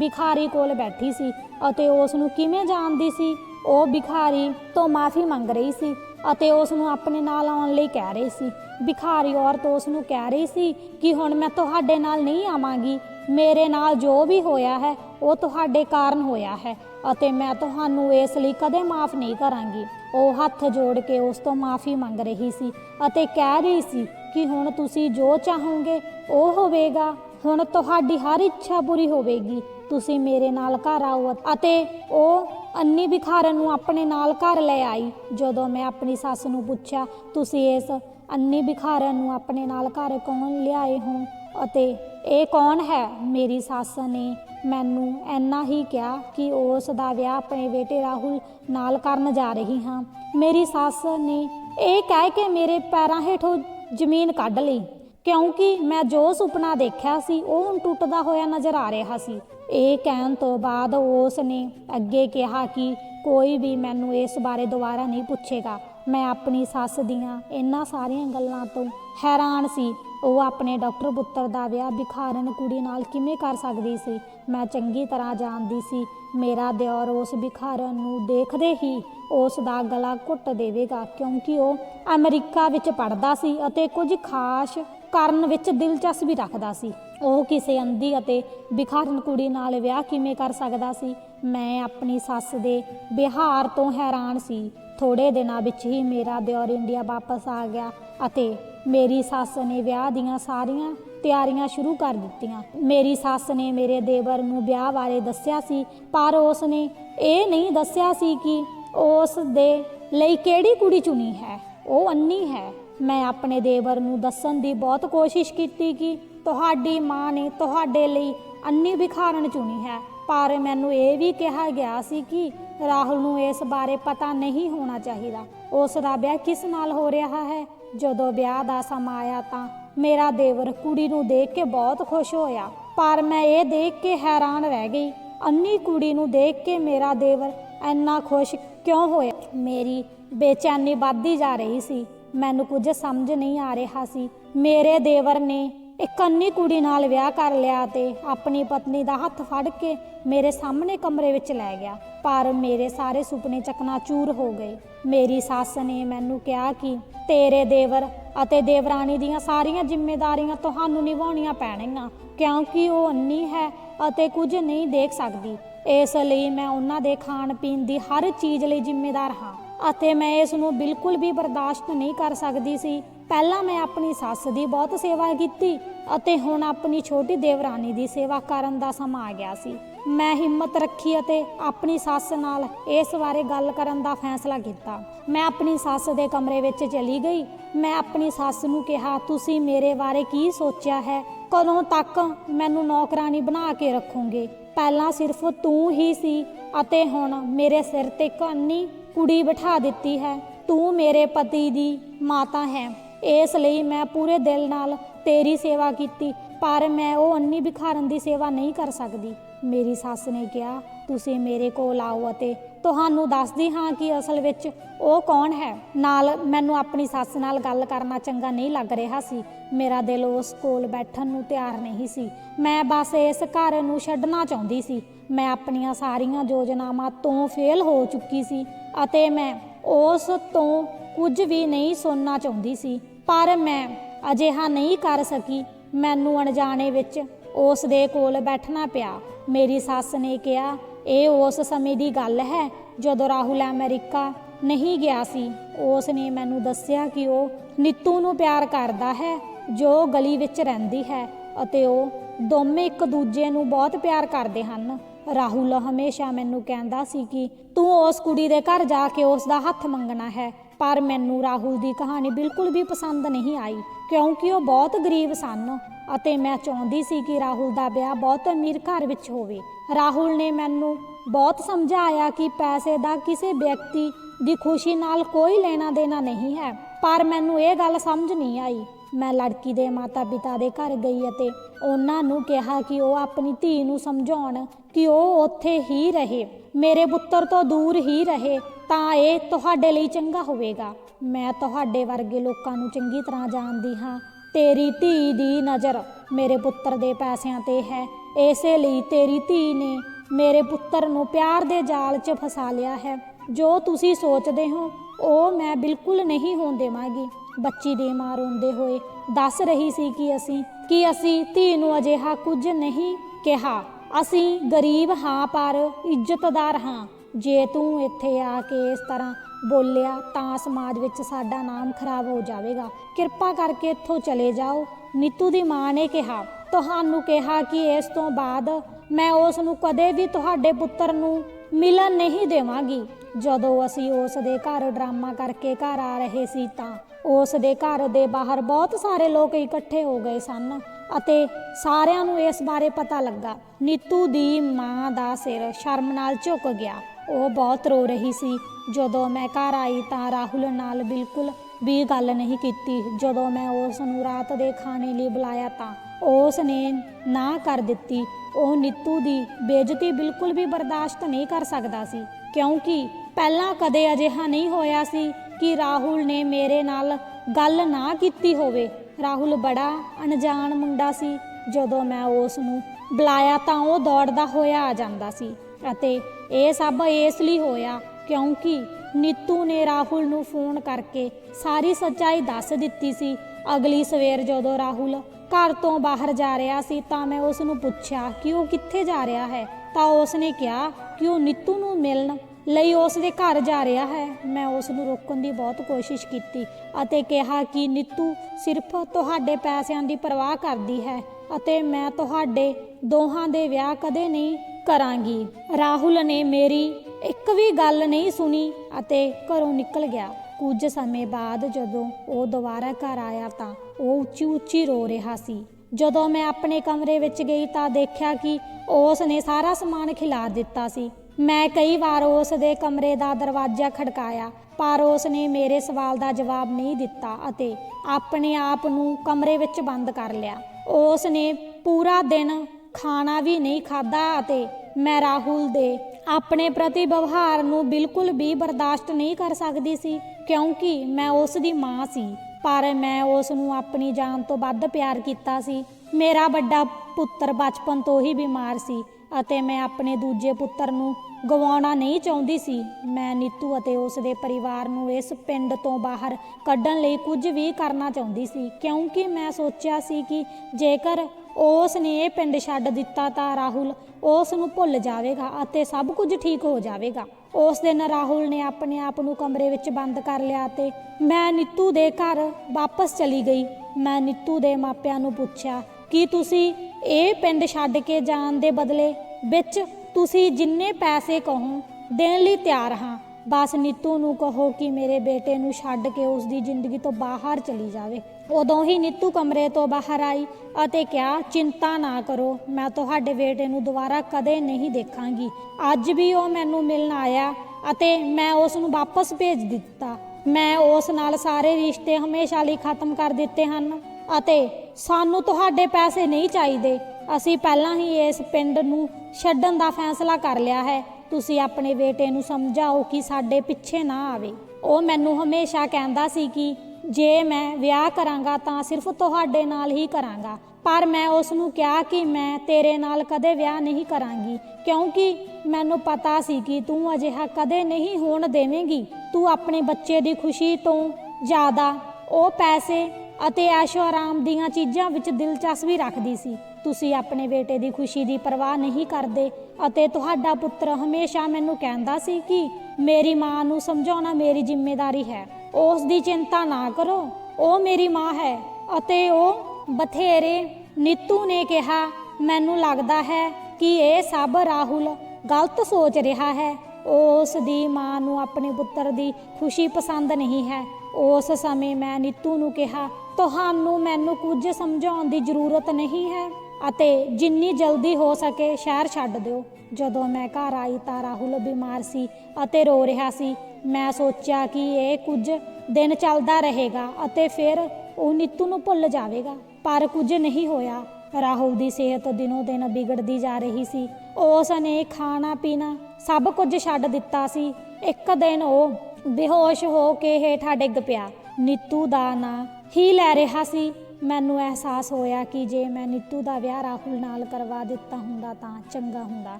ਭਿਖਾਰੀ ਕੋਲ ਬੈਠੀ ਸੀ ਅਤੇ ਉਸ ਨੂੰ ਕਿਵੇਂ ਜਾਣਦੀ ਸੀ। ਉਹ ਭਿਖਾਰੀ ਤੋਂ ਮਾਫੀ ਮੰਗ ਰਹੀ ਸੀ ਅਤੇ ਉਸ ਨੂੰ ਆਪਣੇ ਨਾਲ ਆਉਣ ਲਈ ਕਹਿ ਰਹੀ ਸੀ। ਭਿਖਾਰੀ ਔਰਤ ਉਸ ਨੂੰ ਕਹਿ ਰਹੀ ਸੀ ਕਿ ਹੁਣ ਮੈਂ ਤੁਹਾਡੇ ਨਾਲ ਨਹੀਂ ਆਵਾਂਗੀ। ਮੇਰੇ ਨਾਲ ਜੋ ਵੀ ਹੋਇਆ ਹੈ, ਉਹ ਤੁਹਾਡੇ ਕਾਰਨ ਹੋਇਆ ਹੈ ਅਤੇ ਮੈਂ ਤੁਹਾਨੂੰ ਇਸ ਲਈ ਕਦੇ ਮਾਫ ਨਹੀਂ ਕਰਾਂਗੀ। ਉਹ ਹੱਥ ਜੋੜ ਕੇ ਉਸ ਤੋਂ ਮਾਫੀ ਮੰਗ ਰਹੀ ਸੀ ਅਤੇ ਕਹਿ ਰਹੀ ਸੀ ਕਿ ਹੁਣ ਤੁਸੀਂ ਜੋ ਚਾਹੋਗੇ, ਉਹ ਹੋਵੇਗਾ। ਹੁਣ ਤੁਹਾਡੀ ਹਰ ਇੱਛਾ ਪੂਰੀ ਹੋਵੇਗੀ। ਤੁਸੀਂ ਮੇਰੇ ਨਾਲ ਘਰ ਆਓ ਅਤੇ ਉਹ ਅੰਨੀ ਭਿਖਾਰਨ ਨੂੰ ਆਪਣੇ ਨਾਲ ਘਰ ਲੈ ਆਈ। ਜਦੋਂ ਮੈਂ ਆਪਣੀ ਸੱਸ ਨੂੰ ਪੁੱਛਿਆ, ਤੁਸੀਂ ਇਸ ਅੰਨੀ ਭਿਖਾਰਨ ਨੂੰ ਆਪਣੇ ਨਾਲ ਘਰ ਕੌਣ ਲਿਆਏ ਹੋ? ਅਤੇ ਇਹ ਕੌਣ ਹੈ? ਮੇਰੀ ਸੱਸ ਨੇ ਮੈਨੂੰ ਇੰਨਾ ਹੀ ਕਿਹਾ ਕਿ ਉਸ ਦਾ ਵਿਆਹ ਆਪਣੇ ਬੇਟੇ ਰਾਹੁਲ ਨਾਲ ਕਰਨ ਜਾ ਰਹੀ ਹਾਂ। ਮੇਰੀ ਸੱਸ ਨੇ ਇਹ ਕਹਿ ਕੇ ਮੇਰੇ ਪੈਰਾਂ ਹੇਠੋਂ ਜ਼ਮੀਨ ਕੱਢ ਲਈ। ਕਿਉਂਕਿ ਮੈਂ ਜੋ ਸੁਪਨਾ ਦੇਖਿਆ ਸੀ, ਉਹ ਹੁਣ ਟੁੱਟਦਾ ਹੋਇਆ ਨਜ਼ਰ ਆ ਰਿਹਾ ਸੀ। ਇਹ ਕਹਿਣ ਤੋਂ ਬਾਅਦ ਉਸ ਨੇ ਅੱਗੇ ਕਿਹਾ ਕਿ ਕੋਈ ਵੀ ਮੈਨੂੰ ਇਸ ਬਾਰੇ ਦੁਬਾਰਾ ਨਹੀਂ ਪੁੱਛੇਗਾ। ਮੈਂ ਆਪਣੀ ਸੱਸ ਦੀਆਂ ਇਹਨਾਂ ਸਾਰੀਆਂ ਗੱਲਾਂ ਤੋਂ ਹੈਰਾਨ ਸੀ। ਉਹ ਆਪਣੇ ਡਾਕਟਰ ਪੁੱਤਰ ਦਾ ਵਿਆਹ ਭਿਖਾਰਨ ਕੁੜੀ ਨਾਲ ਕਿਵੇਂ ਕਰ ਸਕਦੀ ਸੀ? ਮੈਂ ਚੰਗੀ ਤਰ੍ਹਾਂ ਜਾਣਦੀ ਸੀ, ਮੇਰਾ ਦਿਓਰ ਉਸ ਭਿਖਾਰਨ ਨੂੰ ਦੇਖਦੇ ਹੀ ਉਸ ਦਾ ਗਲਾ ਘੁੱਟ ਦੇਵੇਗਾ, ਕਿਉਂਕਿ ਉਹ ਅਮਰੀਕਾ ਵਿੱਚ ਪੜਦਾ ਸੀ ਅਤੇ ਕੁਝ ਖਾਸ ਕਰਨ ਵਿੱਚ ਦਿਲਚਸਪੀ ਰੱਖਦਾ ਸੀ। ਉਹ ਕਿਸੇ ਅੰਧੀ ਅਤੇ ਭਿਖਾਰਨ ਕੁੜੀ ਨਾਲ ਵਿਆਹ ਕਿਵੇਂ ਕਰ ਸਕਦਾ ਸੀ? ਮੈਂ ਆਪਣੀ ਸੱਸ ਦੇ ਵਿਹਾਰ ਤੋਂ ਹੈਰਾਨ ਸੀ। ਥੋੜੇ ਦਿਨਾਂ ਵਿੱਚ ਹੀ ਮੇਰਾ ਦਿਓਰ ਇੰਡੀਆ ਵਾਪਸ ਆ ਗਿਆ ਅਤੇ ਮੇਰੀ ਸੱਸ ਨੇ ਵਿਆਹ ਦੀਆਂ ਸਾਰੀਆਂ ਤਿਆਰੀਆਂ ਸ਼ੁਰੂ ਕਰ ਦਿੱਤੀਆਂ। ਮੇਰੀ ਸੱਸ ਨੇ ਮੇਰੇ ਦੇਵਰ ਨੂੰ ਵਿਆਹ ਬਾਰੇ ਦੱਸਿਆ ਸੀ, ਪਰ ਉਸ ਨੇ ਇਹ ਨਹੀਂ ਦੱਸਿਆ ਸੀ ਕਿ ਉਸ ਦੇ ਲਈ ਕਿਹੜੀ ਕੁੜੀ ਚੁਣੀ ਹੈ। ਉਹ ਅੰਨੀ ਹੈ। ਮੈਂ ਆਪਣੇ ਦੇਵਰ ਨੂੰ ਦੱਸਣ ਦੀ ਬਹੁਤ ਕੋਸ਼ਿਸ਼ ਕੀਤੀ ਕਿ ਤੁਹਾਡੀ ਮਾਂ ਨੇ ਤੁਹਾਡੇ ਲਈ ਅੰਨੀ ਵਿਖਾਰਨ ਚੁਣੀ ਹੈ। ਪਰ ਮੈਨੂੰ ਇਹ ਵੀ ਕਿਹਾ ਗਿਆ ਸੀ ਕਿ ਰਾਹੁਲ ਨੂੰ ਇਸ ਬਾਰੇ ਪਤਾ ਨਹੀਂ ਹੋਣਾ ਚਾਹੀਦਾ। ਉਸ ਦਾ ਵਿਆਹ ਕਿਸ ਨਾਲ ਹੋ ਰਿਹਾ ਹੈ? ਜਦੋਂ ਵਿਆਹ ਦਾ ਸਮਾਂ ਆਇਆ ਤਾਂ ਮੇਰਾ ਦੇਵਰ ਕੁੜੀ ਨੂੰ ਦੇਖ ਕੇ ਬਹੁਤ ਖੁਸ਼ ਹੋਇਆ। ਪਰ ਮੈਂ ਇਹ ਦੇਖ ਕੇ ਹੈਰਾਨ ਰਹਿ ਗਈ। ਅੰਨੀ ਕੁੜੀ ਨੂੰ ਦੇਖ ਕੇ ਮੇਰਾ ਦੇਵਰ ਇੰਨਾ ਖੁਸ਼ ਕਿਉਂ ਹੋਇਆ? ਮੇਰੀ ਬੇਚੈਨੀ ਵੱਧਦੀ ਜਾ ਰਹੀ ਸੀ। ਮੈਨੂੰ ਕੁਝ ਸਮਝ ਨਹੀਂ ਆ ਰਿਹਾ ਸੀ। ਮੇਰੇ ਦੇਵਰ ਨੇ ਇੱਕ ਅੰਨੀ ਕੁੜੀ ਨਾਲ ਵਿਆਹ ਕਰ ਲਿਆ ਤੇ ਆਪਣੀ ਪਤਨੀ ਦਾ ਹੱਥ ਫੜ ਕੇ ਮੇਰੇ ਸਾਹਮਣੇ ਕਮਰੇ ਵਿੱਚ ਲੈ ਗਿਆ। ਪਰ ਮੇਰੇ ਸਾਰੇ ਸੁਪਨੇ ਚਕਨਾਚੂਰ ਹੋ ਗਏ। ਮੇਰੀ ਸੱਸ ਨੇ ਮੈਨੂੰ ਕਿਹਾ ਕਿ ਤੇਰੇ ਦੇਵਰ ਅਤੇ ਦੇਵਰਾਣੀ ਦੀਆਂ ਸਾਰੀਆਂ ਜ਼ਿੰਮੇਵਾਰੀਆਂ ਤੁਹਾਨੂੰ ਨਿਭਾਉਣੀਆਂ ਪੈਣਗੀਆਂ, ਕਿਉਂਕਿ ਉਹ ਅੰਨੀ ਹੈ ਅਤੇ ਕੁਝ ਨਹੀਂ ਦੇਖ ਸਕਦੀ। ਇਸ ਲਈ ਮੈਂ ਉਹਨਾਂ ਦੇ ਖਾਣ ਪੀਣ ਦੀ ਹਰ ਚੀਜ਼ ਲਈ ਜ਼ਿੰਮੇਦਾਰ ਹਾਂ। ਅਤੇ ਮੈਂ ਇਸ ਨੂੰ ਬਿਲਕੁਲ ਵੀ ਬਰਦਾਸ਼ਤ ਨਹੀਂ ਕਰ ਸਕਦੀ ਸੀ। ਪਹਿਲਾਂ ਮੈਂ ਆਪਣੀ ਸੱਸ ਦੀ ਬਹੁਤ ਸੇਵਾ ਕੀਤੀ ਅਤੇ ਹੁਣ ਆਪਣੀ ਛੋਟੀ ਦੇਵਰਾਨੀ ਦੀ ਸੇਵਾ ਕਰਨ ਦਾ ਸਮਾਂ ਆ ਗਿਆ ਸੀ। ਮੈਂ ਹਿੰਮਤ ਰੱਖੀ ਅਤੇ ਆਪਣੀ ਸੱਸ ਨਾਲ ਇਸ ਬਾਰੇ ਗੱਲ ਕਰਨ ਦਾ ਫੈਸਲਾ ਕੀਤਾ। ਮੈਂ ਆਪਣੀ ਸੱਸ ਦੇ ਕਮਰੇ ਵਿੱਚ ਚਲੀ ਗਈ। ਮੈਂ ਆਪਣੀ ਸੱਸ ਨੂੰ ਕਿਹਾ, ਤੁਸੀਂ ਮੇਰੇ ਬਾਰੇ ਕੀ ਸੋਚਿਆ ਹੈ? ਕਦੋਂ ਤੱਕ ਮੈਨੂੰ ਨੌਕਰਾਨੀ ਬਣਾ ਕੇ ਰੱਖੋਗੇ? ਪਹਿਲਾਂ ਸਿਰਫ ਤੂੰ ਹੀ ਸੀ ਅਤੇ ਹੁਣ ਮੇਰੇ ਸਿਰ ਤੇ ਇੱਕ ਅੰਨੀ ਕੁੜੀ ਬਿਠਾ ਦਿੱਤੀ ਹੈ। ਤੂੰ ਮੇਰੇ ਪਤੀ ਦੀ ਮਾਤਾ ਹੈ। ਇਸ ਲਈ ਮੈਂ ਪੂਰੇ ਦਿਲ ਨਾਲ ਤੇਰੀ ਸੇਵਾ ਕੀਤੀ, ਪਰ ਮੈਂ ਉਹ ਅੰਨੀ ਵਿਖਾਰਨ ਦੀ ਸੇਵਾ ਨਹੀਂ ਕਰ ਸਕਦੀ। ਮੇਰੀ ਸੱਸ ਨੇ ਕਿਹਾ, ਤੁਸੀਂ ਮੇਰੇ ਕੋਲ ਆਓ ਅਤੇ ਤੁਹਾਨੂੰ ਦੱਸਦੀ ਹਾਂ ਕਿ ਅਸਲ ਵਿੱਚ ਉਹ ਕੌਣ ਹੈ। ਨਾਲ ਮੈਨੂੰ ਆਪਣੀ ਸੱਸ ਨਾਲ ਗੱਲ ਕਰਨਾ ਚੰਗਾ ਨਹੀਂ ਲੱਗ ਰਿਹਾ ਸੀ। ਮੇਰਾ ਦਿਲ ਉਸ ਕੋਲ ਬੈਠਣ ਨੂੰ ਤਿਆਰ ਨਹੀਂ ਸੀ। ਮੈਂ ਬਸ ਇਸ ਘਰ ਨੂੰ ਛੱਡਣਾ ਚਾਹੁੰਦੀ ਸੀ। ਮੈਂ ਆਪਣੀਆਂ ਸਾਰੀਆਂ ਯੋਜਨਾਵਾਂ ਤੋਂ ਫੇਲ ਹੋ ਚੁੱਕੀ ਸੀ ਅਤੇ ਮੈਂ ਉਸ ਤੋਂ ਕੁਝ ਵੀ ਨਹੀਂ ਸੁਣਨਾ ਚਾਹੁੰਦੀ ਸੀ, ਪਰ ਮੈਂ ਅਜਿਹਾ ਨਹੀਂ ਕਰ ਸਕੀ। ਮੈਨੂੰ ਅਣਜਾਣੇ ਵਿੱਚ ਉਸ ਦੇ ਕੋਲ ਬੈਠਣਾ ਪਿਆ। ਮੇਰੀ ਸੱਸ ਨੇ ਕਿਹਾ, ਇਹ ਉਸ ਸਮੇਂ ਦੀ ਗੱਲ ਹੈ ਜਦੋਂ ਰਾਹੁਲ ਅਮਰੀਕਾ ਨਹੀਂ ਗਿਆ ਸੀ। ਉਸ ਨੇ ਮੈਨੂੰ ਦੱਸਿਆ ਕਿ ਉਹ ਨੀਤੂ ਨੂੰ ਪਿਆਰ ਕਰਦਾ ਹੈ, ਜੋ ਗਲੀ ਵਿੱਚ ਰਹਿੰਦੀ ਹੈ, ਅਤੇ ਉਹ ਦੋਵੇਂ ਇੱਕ ਦੂਜੇ ਨੂੰ ਬਹੁਤ ਪਿਆਰ ਕਰਦੇ ਹਨ। ਰਾਹੁਲ ਹਮੇਸ਼ਾ ਮੈਨੂੰ ਕਹਿੰਦਾ ਸੀ ਕਿ ਤੂੰ ਉਸ ਕੁੜੀ ਦੇ ਘਰ ਜਾ ਕੇ ਉਸ ਦਾ ਹੱਥ ਮੰਗਣਾ ਹੈ, ਪਰ ਮੈਨੂੰ ਰਾਹੁਲ ਦੀ ਕਹਾਣੀ ਬਿਲਕੁਲ ਵੀ ਪਸੰਦ ਨਹੀਂ ਆਈ, ਕਿਉਂਕਿ ਉਹ ਬਹੁਤ ਗਰੀਬ ਸਨ ਅਤੇ ਮੈਂ ਚਾਹੁੰਦੀ ਸੀ ਕਿ ਰਾਹੁਲ ਦਾ ਵਿਆਹ ਬਹੁਤ ਅਮੀਰ ਘਰ ਵਿੱਚ ਹੋਵੇ। ਰਾਹੁਲ ਨੇ ਮੈਨੂੰ ਬਹੁਤ ਸਮਝਾਇਆ ਕਿ ਪੈਸੇ ਦਾ ਕਿਸੇ ਵਿਅਕਤੀ ਦੀ ਖੁਸ਼ੀ ਨਾਲ ਕੋਈ ਲੈਣਾ ਦੇਣਾ ਨਹੀਂ ਹੈ। ਪਰ ਮੈਨੂੰ ਇਹ ਗੱਲ ਸਮਝ ਨਹੀਂ ਆਈ। ਮੈਂ ਲੜਕੀ ਦੇ ਮਾਤਾ-ਪਿਤਾ ਦੇ ਘਰ ਗਈ ਅਤੇ ਉਹਨਾਂ ਨੂੰ ਕਿਹਾ ਕਿ ਉਹ ਆਪਣੀ ਧੀ ਨੂੰ ਸਮਝਾਉਣ ਕਿ ਉਹ ਉੱਥੇ ਹੀ ਰਹੇ। ਮੇਰੇ ਪੁੱਤਰ ਤੋਂ ਦੂਰ ਹੀ ਰਹੇ, ਤਾਂ ਇਹ ਤੁਹਾਡੇ ਲਈ ਚੰਗਾ ਹੋਵੇਗਾ। ਮੈਂ ਤੁਹਾਡੇ ਵਰਗੇ ਲੋਕਾਂ ਨੂੰ ਚੰਗੀ ਤਰ੍ਹਾਂ ਜਾਣਦੀ ਹਾਂ। ਤੇਰੀ ਧੀ ਦੀ ਨਜ਼ਰ ਮੇਰੇ ਪੁੱਤਰ ਦੇ ਪੈਸਿਆਂ ਤੇ ਹੈ। ਇਸੇ ਲਈ ਤੇਰੀ ਧੀ ਨੇ ਮੇਰੇ ਪੁੱਤਰ ਨੂੰ ਪਿਆਰ ਦੇ ਜਾਲ 'ਚ ਫਸਾ ਲਿਆ ਹੈ। ਜੋ ਤੁਸੀਂ ਸੋਚਦੇ ਹੋ ਉਹ ਮੈਂ ਬਿਲਕੁਲ ਨਹੀਂ ਹੋਣ ਦੇਵਾਂਗੀ। ਬੱਚੀ ਦੀ ਮਾਂ ਰੋਂਦੇ ਹੋਏ ਦੱਸ ਰਹੀ ਸੀ ਕਿ ਅਸੀਂ ਕਿ ਅਸੀਂ ਧੀ ਨੂੰ ਅਜਿਹਾ ਕੁਝ ਨਹੀਂ ਕਿਹਾ। ਅਸੀਂ ਗਰੀਬ ਹਾਂ ਪਰ ਇੱਜ਼ਤਦਾਰ ਹਾਂ। ਜੇ ਤੂੰ ਇੱਥੇ ਆ ਕੇ ਇਸ ਤਰ੍ਹਾਂ ਬੋਲਿਆ ਤਾਂ ਸਮਾਜ ਵਿੱਚ ਸਾਡਾ ਨਾਮ ਖਰਾਬ ਹੋ ਜਾਵੇਗਾ। ਕਿਰਪਾ ਕਰਕੇ ਇੱਥੋਂ ਚਲੇ ਜਾਓ। ਨੀਤੂ ਦੀ ਮਾਂ ਨੇ ਕਿਹਾ। ਤੁਹਾਨੂੰ ਕਿਹਾ ਕਿ ਇਸ ਤੋਂ ਬਾਅਦ ਮੈਂ ਉਸ ਨੂੰ ਕਦੇ ਵੀ ਤੁਹਾਡੇ ਪੁੱਤਰ ਨੂੰ ਮਿਲਣ ਨਹੀਂ ਦੇਵਾਂਗੀ। ਜਦੋਂ ਅਸੀਂ ਉਸ ਦੇ ਘਰ ਡਰਾਮਾ ਕਰਕੇ ਘਰ ਆ ਰਹੇ ਸੀ ਤਾਂ ਉਸ ਦੇ ਘਰ ਦੇ ਬਾਹਰ ਬਹੁਤ ਸਾਰੇ ਲੋਕ ਇਕੱਠੇ ਹੋ ਗਏ ਸਨ ਅਤੇ ਸਾਰਿਆਂ ਨੂੰ ਇਸ ਬਾਰੇ ਪਤਾ ਲੱਗਾ। ਨੀਤੂ ਦੀ ਮਾਂ ਦਾ ਸਿਰ ਸ਼ਰਮ ਨਾਲ ਝੁਕ ਗਿਆ। ਉਹ ਬਹੁਤ ਰੋ ਰਹੀ ਸੀ। ਜਦੋਂ ਮੈਂ ਘਰ ਆਈ ਤਾਂ ਰਾਹੁਲ ਨਾਲ ਬਿਲਕੁਲ ਵੀ ਗੱਲ ਨਹੀਂ ਕੀਤੀ। ਜਦੋਂ ਮੈਂ ਉਸ ਨੂੰ ਰਾਤ ਦੇ ਖਾਣੇ ਲਈ ਬੁਲਾਇਆ ਤਾਂ ਉਸ ਨੇ ਨਾ ਕਰ ਦਿੱਤੀ। ਉਹ ਨੀਤੂ ਦੀ ਬੇਇੱਜ਼ਤੀ ਬਿਲਕੁਲ ਵੀ ਬਰਦਾਸ਼ਤ ਨਹੀਂ ਕਰ ਸਕਦਾ ਸੀ। ਕਿਉਂਕਿ ਪਹਿਲਾਂ ਕਦੇ ਅਜਿਹਾ ਨਹੀਂ ਹੋਇਆ ਸੀ ਕਿ ਰਾਹੁਲ ਨੇ ਮੇਰੇ ਨਾਲ ਗੱਲ ਨਾ ਕੀਤੀ ਹੋਵੇ। ਰਾਹੁਲ ਬੜਾ ਅਣਜਾਣ ਮੁੰਡਾ ਸੀ। ਜਦੋਂ ਮੈਂ ਉਸ ਨੂੰ ਬੁਲਾਇਆ ਤਾਂ ਉਹ ਦੌੜਦਾ ਹੋਇਆ ਆ ਜਾਂਦਾ ਸੀ ਅਤੇ ਇਹ ਸਭ ਇਸ ਲਈ ਹੋਇਆ ਕਿਉਂਕਿ ਨੀਤੂ ਨੇ ਰਾਹੁਲ ਨੂੰ ਫੋਨ ਕਰਕੇ ਸਾਰੀ ਸੱਚਾਈ ਦੱਸ ਦਿੱਤੀ ਸੀ। ਅਗਲੀ ਸਵੇਰ ਜਦੋਂ ਰਾਹੁਲ ਘਰ ਤੋਂ ਬਾਹਰ ਜਾ ਰਿਹਾ ਸੀ ਤਾਂ ਮੈਂ ਉਸ ਨੂੰ ਪੁੱਛਿਆ ਕਿ ਉਹ ਕਿੱਥੇ ਜਾ ਰਿਹਾ ਹੈ? ਤਾਂ ਉਸ ਨੇ ਕਿਹਾ ਕਿ ਉਹ ਨੀਤੂ ਨੂੰ ਮਿਲਣ ਲਈ ਉਸ ਦੇ ਘਰ ਜਾ ਰਿਹਾ ਹੈ। ਮੈਂ ਉਸ ਨੂੰ ਰੋਕਣ ਦੀ ਬਹੁਤ ਕੋਸ਼ਿਸ਼ ਕੀਤੀ ਅਤੇ ਕਿਹਾ ਕਿ, ਨੀਤੂ, ਸਿਰਫ ਤੁਹਾਡੇ ਪੈਸਿਆਂ ਦੀ ਪਰਵਾਹ ਕਰਦੀ ਹੈ ਅਤੇ ਮੈਂ ਤੁਹਾਡੇ ਦੋਹਾਂ ਦੇ ਵਿਆਹ ਕਦੇ ਨਹੀਂ ਕਰਾਂਗੀ ਰਾਹੁਲ ਨੇ ਮੇਰੀ ਇੱਕ ਵੀ ਗੱਲ ਨਹੀਂ ਸੁਣੀ ਅਤੇ ਘਰੋਂ ਨਿਕਲ ਗਿਆ। ਕੁਝ ਸਮੇਂ ਬਾਅਦ ਜਦੋਂ ਉਹ ਦੁਬਾਰਾ ਘਰ ਆਇਆ ਤਾਂ ਉਹ ਉੱਚੀ ਉੱਚੀ ਰੋ ਰਿਹਾ ਸੀ। ਜਦੋਂ ਮੈਂ ਆਪਣੇ ਕਮਰੇ ਵਿੱਚ ਗਈ ਤਾਂ ਦੇਖਿਆ ਕਿ ਉਸ ਨੇ ਸਾਰਾ ਸਮਾਨ ਖਿਲਾਰ ਦਿੱਤਾ ਸੀ। ਮੈਂ ਕਈ ਵਾਰ ਉਸ ਦੇ ਕਮਰੇ ਦਾ ਦਰਵਾਜ਼ਾ ਖੜਕਾਇਆ, ਪਰ ਉਸ ਨੇ ਮੇਰੇ ਸਵਾਲ ਦਾ ਜਵਾਬ ਨਹੀਂ ਦਿੱਤਾ ਅਤੇ ਆਪਣੇ ਆਪ ਨੂੰ ਕਮਰੇ ਵਿੱਚ ਬੰਦ ਕਰ ਲਿਆ। ਉਸ ਨੇ ਪੂਰਾ ਦਿਨ ਖਾਣਾ ਵੀ ਨਹੀਂ ਖਾਧਾ ਅਤੇ ਮੈਂ ਰਾਹੁਲ ਦੇ ਆਪਣੇ ਪ੍ਰਤੀ ਵਿਵਹਾਰ ਨੂੰ ਬਿਲਕੁਲ ਵੀ ਬਰਦਾਸ਼ਤ ਨਹੀਂ ਕਰ ਸਕਦੀ ਸੀ, ਕਿਉਂਕਿ ਮੈਂ ਉਸ ਦੀ ਮਾਂ ਸੀ। ਪਰ ਮੈਂ ਉਸ ਨੂੰ ਆਪਣੀ ਜਾਨ ਤੋਂ ਵੱਧ ਪਿਆਰ ਕੀਤਾ ਸੀ। ਮੇਰਾ ਵੱਡਾ ਪੁੱਤਰ ਬਚਪਨ ਤੋਂ ਹੀ ਬਿਮਾਰ ਸੀ ਅਤੇ ਮੈਂ ਆਪਣੇ ਦੂਜੇ ਪੁੱਤਰ ਨੂੰ ਗਵਾਉਣਾ ਨਹੀਂ ਚਾਹੁੰਦੀ ਸੀ। ਮੈਂ ਨੀਤੂ ਅਤੇ ਉਸ ਦੇ ਪਰਿਵਾਰ ਨੂੰ ਇਸ ਪਿੰਡ ਤੋਂ ਬਾਹਰ ਕੱਢਣ ਲਈ ਕੁਝ ਵੀ ਕਰਨਾ ਚਾਹੁੰਦੀ ਸੀ, ਕਿਉਂਕਿ ਮੈਂ ਸੋਚਿਆ ਸੀ ਕਿ ਜੇਕਰ ਉਸ ਨੇ ਇਹ ਪਿੰਡ ਛੱਡ ਦਿੱਤਾ ਤਾਂ ਰਾਹੁਲ ਉਸ ਨੂੰ ਭੁੱਲ ਜਾਵੇਗਾ ਅਤੇ ਸਭ ਕੁਝ ਠੀਕ ਹੋ ਜਾਵੇਗਾ। ਉਸ ਦਿਨ ਰਾਹੁਲ ਨੇ ਆਪਣੇ ਆਪ ਨੂੰ ਕਮਰੇ ਵਿੱਚ ਬੰਦ ਕਰ ਲਿਆ ਤੇ ਮੈਂ ਨੀਤੂ ਦੇ ਘਰ ਵਾਪਸ ਚਲੀ ਗਈ। ਮੈਂ ਨੀਤੂ ਦੇ ਮਾਪਿਆਂ ਨੂੰ ਪੁੱਛਿਆ, ਕਿ ਤੁਸੀਂ ਇਹ ਪਿੰਡ ਛੱਡ ਕੇ ਜਾਣ ਦੇ ਬਦਲੇ ਵਿੱਚ ਤੁਸੀਂ ਜਿੰਨੇ ਪੈਸੇ ਕਹੋ, ਦੇਣ ਲਈ ਤਿਆਰ ਹਾਂ। ਬਸ ਨੀਤੂ ਨੂੰ ਕਹੋ ਕਿ ਮੇਰੇ ਬੇਟੇ ਨੂੰ ਛੱਡ ਕੇ ਉਸ ਦੀ ਜ਼ਿੰਦਗੀ ਤੋਂ ਬਾਹਰ ਚਲੀ ਜਾਵੇ। ਉਦੋਂ ਹੀ ਨੀਤੂ ਕਮਰੇ ਤੋਂ ਬਾਹਰ ਆਈ ਅਤੇ ਕਿਹਾ, ਚਿੰਤਾ ਨਾ ਕਰੋ, ਮੈਂ ਤੁਹਾਡੇ ਬੇਟੇ ਨੂੰ ਦੁਬਾਰਾ ਕਦੇ ਨਹੀਂ ਦੇਖਾਂਗੀ। ਅੱਜ ਵੀ ਉਹ ਮੈਨੂੰ ਮਿਲਣ ਆਇਆ ਅਤੇ ਮੈਂ ਉਸ ਨੂੰ ਵਾਪਸ ਭੇਜ ਦਿੱਤਾ। ਮੈਂ ਉਸ ਨਾਲ ਸਾਰੇ ਰਿਸ਼ਤੇ ਹਮੇਸ਼ਾ ਲਈ ਖਤਮ ਕਰ ਦਿੱਤੇ ਹਨ ਅਤੇ ਸਾਨੂੰ ਤੁਹਾਡੇ ਪੈਸੇ ਨਹੀਂ ਚਾਹੀਦੇ। ਅਸੀਂ ਪਹਿਲਾਂ ਹੀ ਇਸ ਪਿੰਡ ਨੂੰ ਛੱਡਣ ਦਾ ਫੈਸਲਾ ਕਰ ਲਿਆ ਹੈ। ਤੁਸੀਂ ਆਪਣੇ ਬੇਟੇ ਨੂੰ ਸਮਝਾਓ ਕਿ ਸਾਡੇ ਪਿੱਛੇ ਨਾ ਆਵੇ। ਉਹ ਮੈਨੂੰ ਹਮੇਸ਼ਾ ਕਹਿੰਦਾ ਸੀ ਕਿ ਜੇ ਮੈਂ ਵਿਆਹ ਕਰਾਂਗਾ ਤਾਂ ਸਿਰਫ ਤੁਹਾਡੇ ਨਾਲ ਹੀ ਕਰਾਂਗਾ। ਪਰ ਮੈਂ ਉਸ ਨੂੰ ਕਿਹਾ ਕਿ ਮੈਂ ਤੇਰੇ ਨਾਲ ਕਦੇ ਵਿਆਹ ਨਹੀਂ ਕਰਾਂਗੀ, ਕਿਉਂਕਿ ਮੈਨੂੰ ਪਤਾ ਸੀ ਕਿ ਤੂੰ ਅਜਿਹਾ ਕਦੇ ਨਹੀਂ ਹੋਣ ਦੇਵੇਂਗੀ। ਤੂੰ ਆਪਣੇ ਬੱਚੇ ਦੀ ਖੁਸ਼ੀ ਤੋਂ ਜ਼ਿਆਦਾ ਉਹ ਪੈਸੇ ਅਤੇ ਐਸ਼ੋ ਆਰਾਮ ਦੀਆਂ ਚੀਜ਼ਾਂ ਵਿੱਚ ਦਿਲਚਸਪੀ ਰੱਖਦੀ ਸੀ। ਤੁਸੀਂ ਆਪਣੇ ਬੇਟੇ ਦੀ ਖੁਸ਼ੀ ਦੀ ਪਰਵਾਹ ਨਹੀਂ ਕਰਦੇ ਅਤੇ ਤੁਹਾਡਾ ਪੁੱਤਰ ਹਮੇਸ਼ਾ ਮੈਨੂੰ ਕਹਿੰਦਾ ਸੀ ਕਿ ਮੇਰੀ ਮਾਂ ਨੂੰ ਸਮਝਾਉਣਾ ਮੇਰੀ ਜ਼ਿੰਮੇਵਾਰੀ ਹੈ। ਉਸ ਦੀ ਚਿੰਤਾ ਨਾ ਕਰੋ। ਉਹ ਮੇਰੀ ਮਾਂ ਹੈ ਅਤੇ ਉਹ ਬਥੇਰੇ ਨੀਤੂ ਨੇ ਕਿਹਾ, ਮੈਨੂੰ ਲੱਗਦਾ ਹੈ ਕਿ ਇਹ ਸਭ ਰਾਹੁਲ ਗਲਤ ਸੋਚ ਰਿਹਾ ਹੈ। ਉਸ ਦੀ ਮਾਂ ਨੂੰ ਆਪਣੇ ਪੁੱਤਰ ਦੀ ਖੁਸ਼ੀ ਪਸੰਦ ਨਹੀਂ ਹੈ। ਉਸ ਸਮੇਂ ਮੈਂ ਨੀਤੂ ਨੂੰ ਕਿਹਾ, ਤੁਹਾਨੂੰ ਮੈਨੂੰ ਕੁਝ ਸਮਝਾਉਣ ਦੀ ਜ਼ਰੂਰਤ ਨਹੀਂ ਹੈ। ਅਤੇ ਜਿੰਨੀ ਜਲਦੀ ਹੋ ਸਕੇ ਸ਼ਹਿਰ ਛੱਡ ਦਿਓ। ਜਦੋਂ ਮੈਂ ਘਰ ਆਈ ਤਾਂ ਰਾਹੁਲ ਬਿਮਾਰ ਸੀ ਅਤੇ ਰੋ ਰਿਹਾ ਸੀ। ਮੈਂ ਸੋਚਿਆ ਕਿ ਇਹ ਕੁਝ ਦਿਨ ਚੱਲਦਾ ਰਹੇਗਾ ਅਤੇ ਫਿਰ ਉਹ ਨੀਤੂ ਨੂੰ ਭੁੱਲ ਜਾਵੇਗਾ। ਪਰ ਕੁਝ ਨਹੀਂ ਹੋਇਆ। ਰਾਹੁਲ ਦੀ ਸਿਹਤ ਦਿਨੋ ਦਿਨ ਵਿਗੜਦੀ ਜਾ ਰਹੀ ਸੀ। ਉਸ ਨੇ ਖਾਣਾ, ਪੀਣਾ ਸਭ ਕੁਝ ਛੱਡ ਦਿੱਤਾ ਸੀ। ਇੱਕ ਦਿਨ ਉਹ ਬੇਹੋਸ਼ ਹੋ ਕੇ ਹੇਠਾਂ ਡਿੱਗ ਪਿਆ। ਨੀਤੂ ਦਾ ਨਾਂ ਹੀ ਲੈ ਰਿਹਾ ਸੀ। ਮੈਨੂੰ ਅਹਿਸਾਸ ਹੋਇਆ ਕਿ ਜੇ ਮੈਂ ਨੀਤੂ ਦਾ ਵਿਆਹ ਰਾਹੁਲ ਨਾਲ ਕਰਵਾ ਦਿੱਤਾ ਹੁੰਦਾ ਤਾਂ ਚੰਗਾ ਹੁੰਦਾ।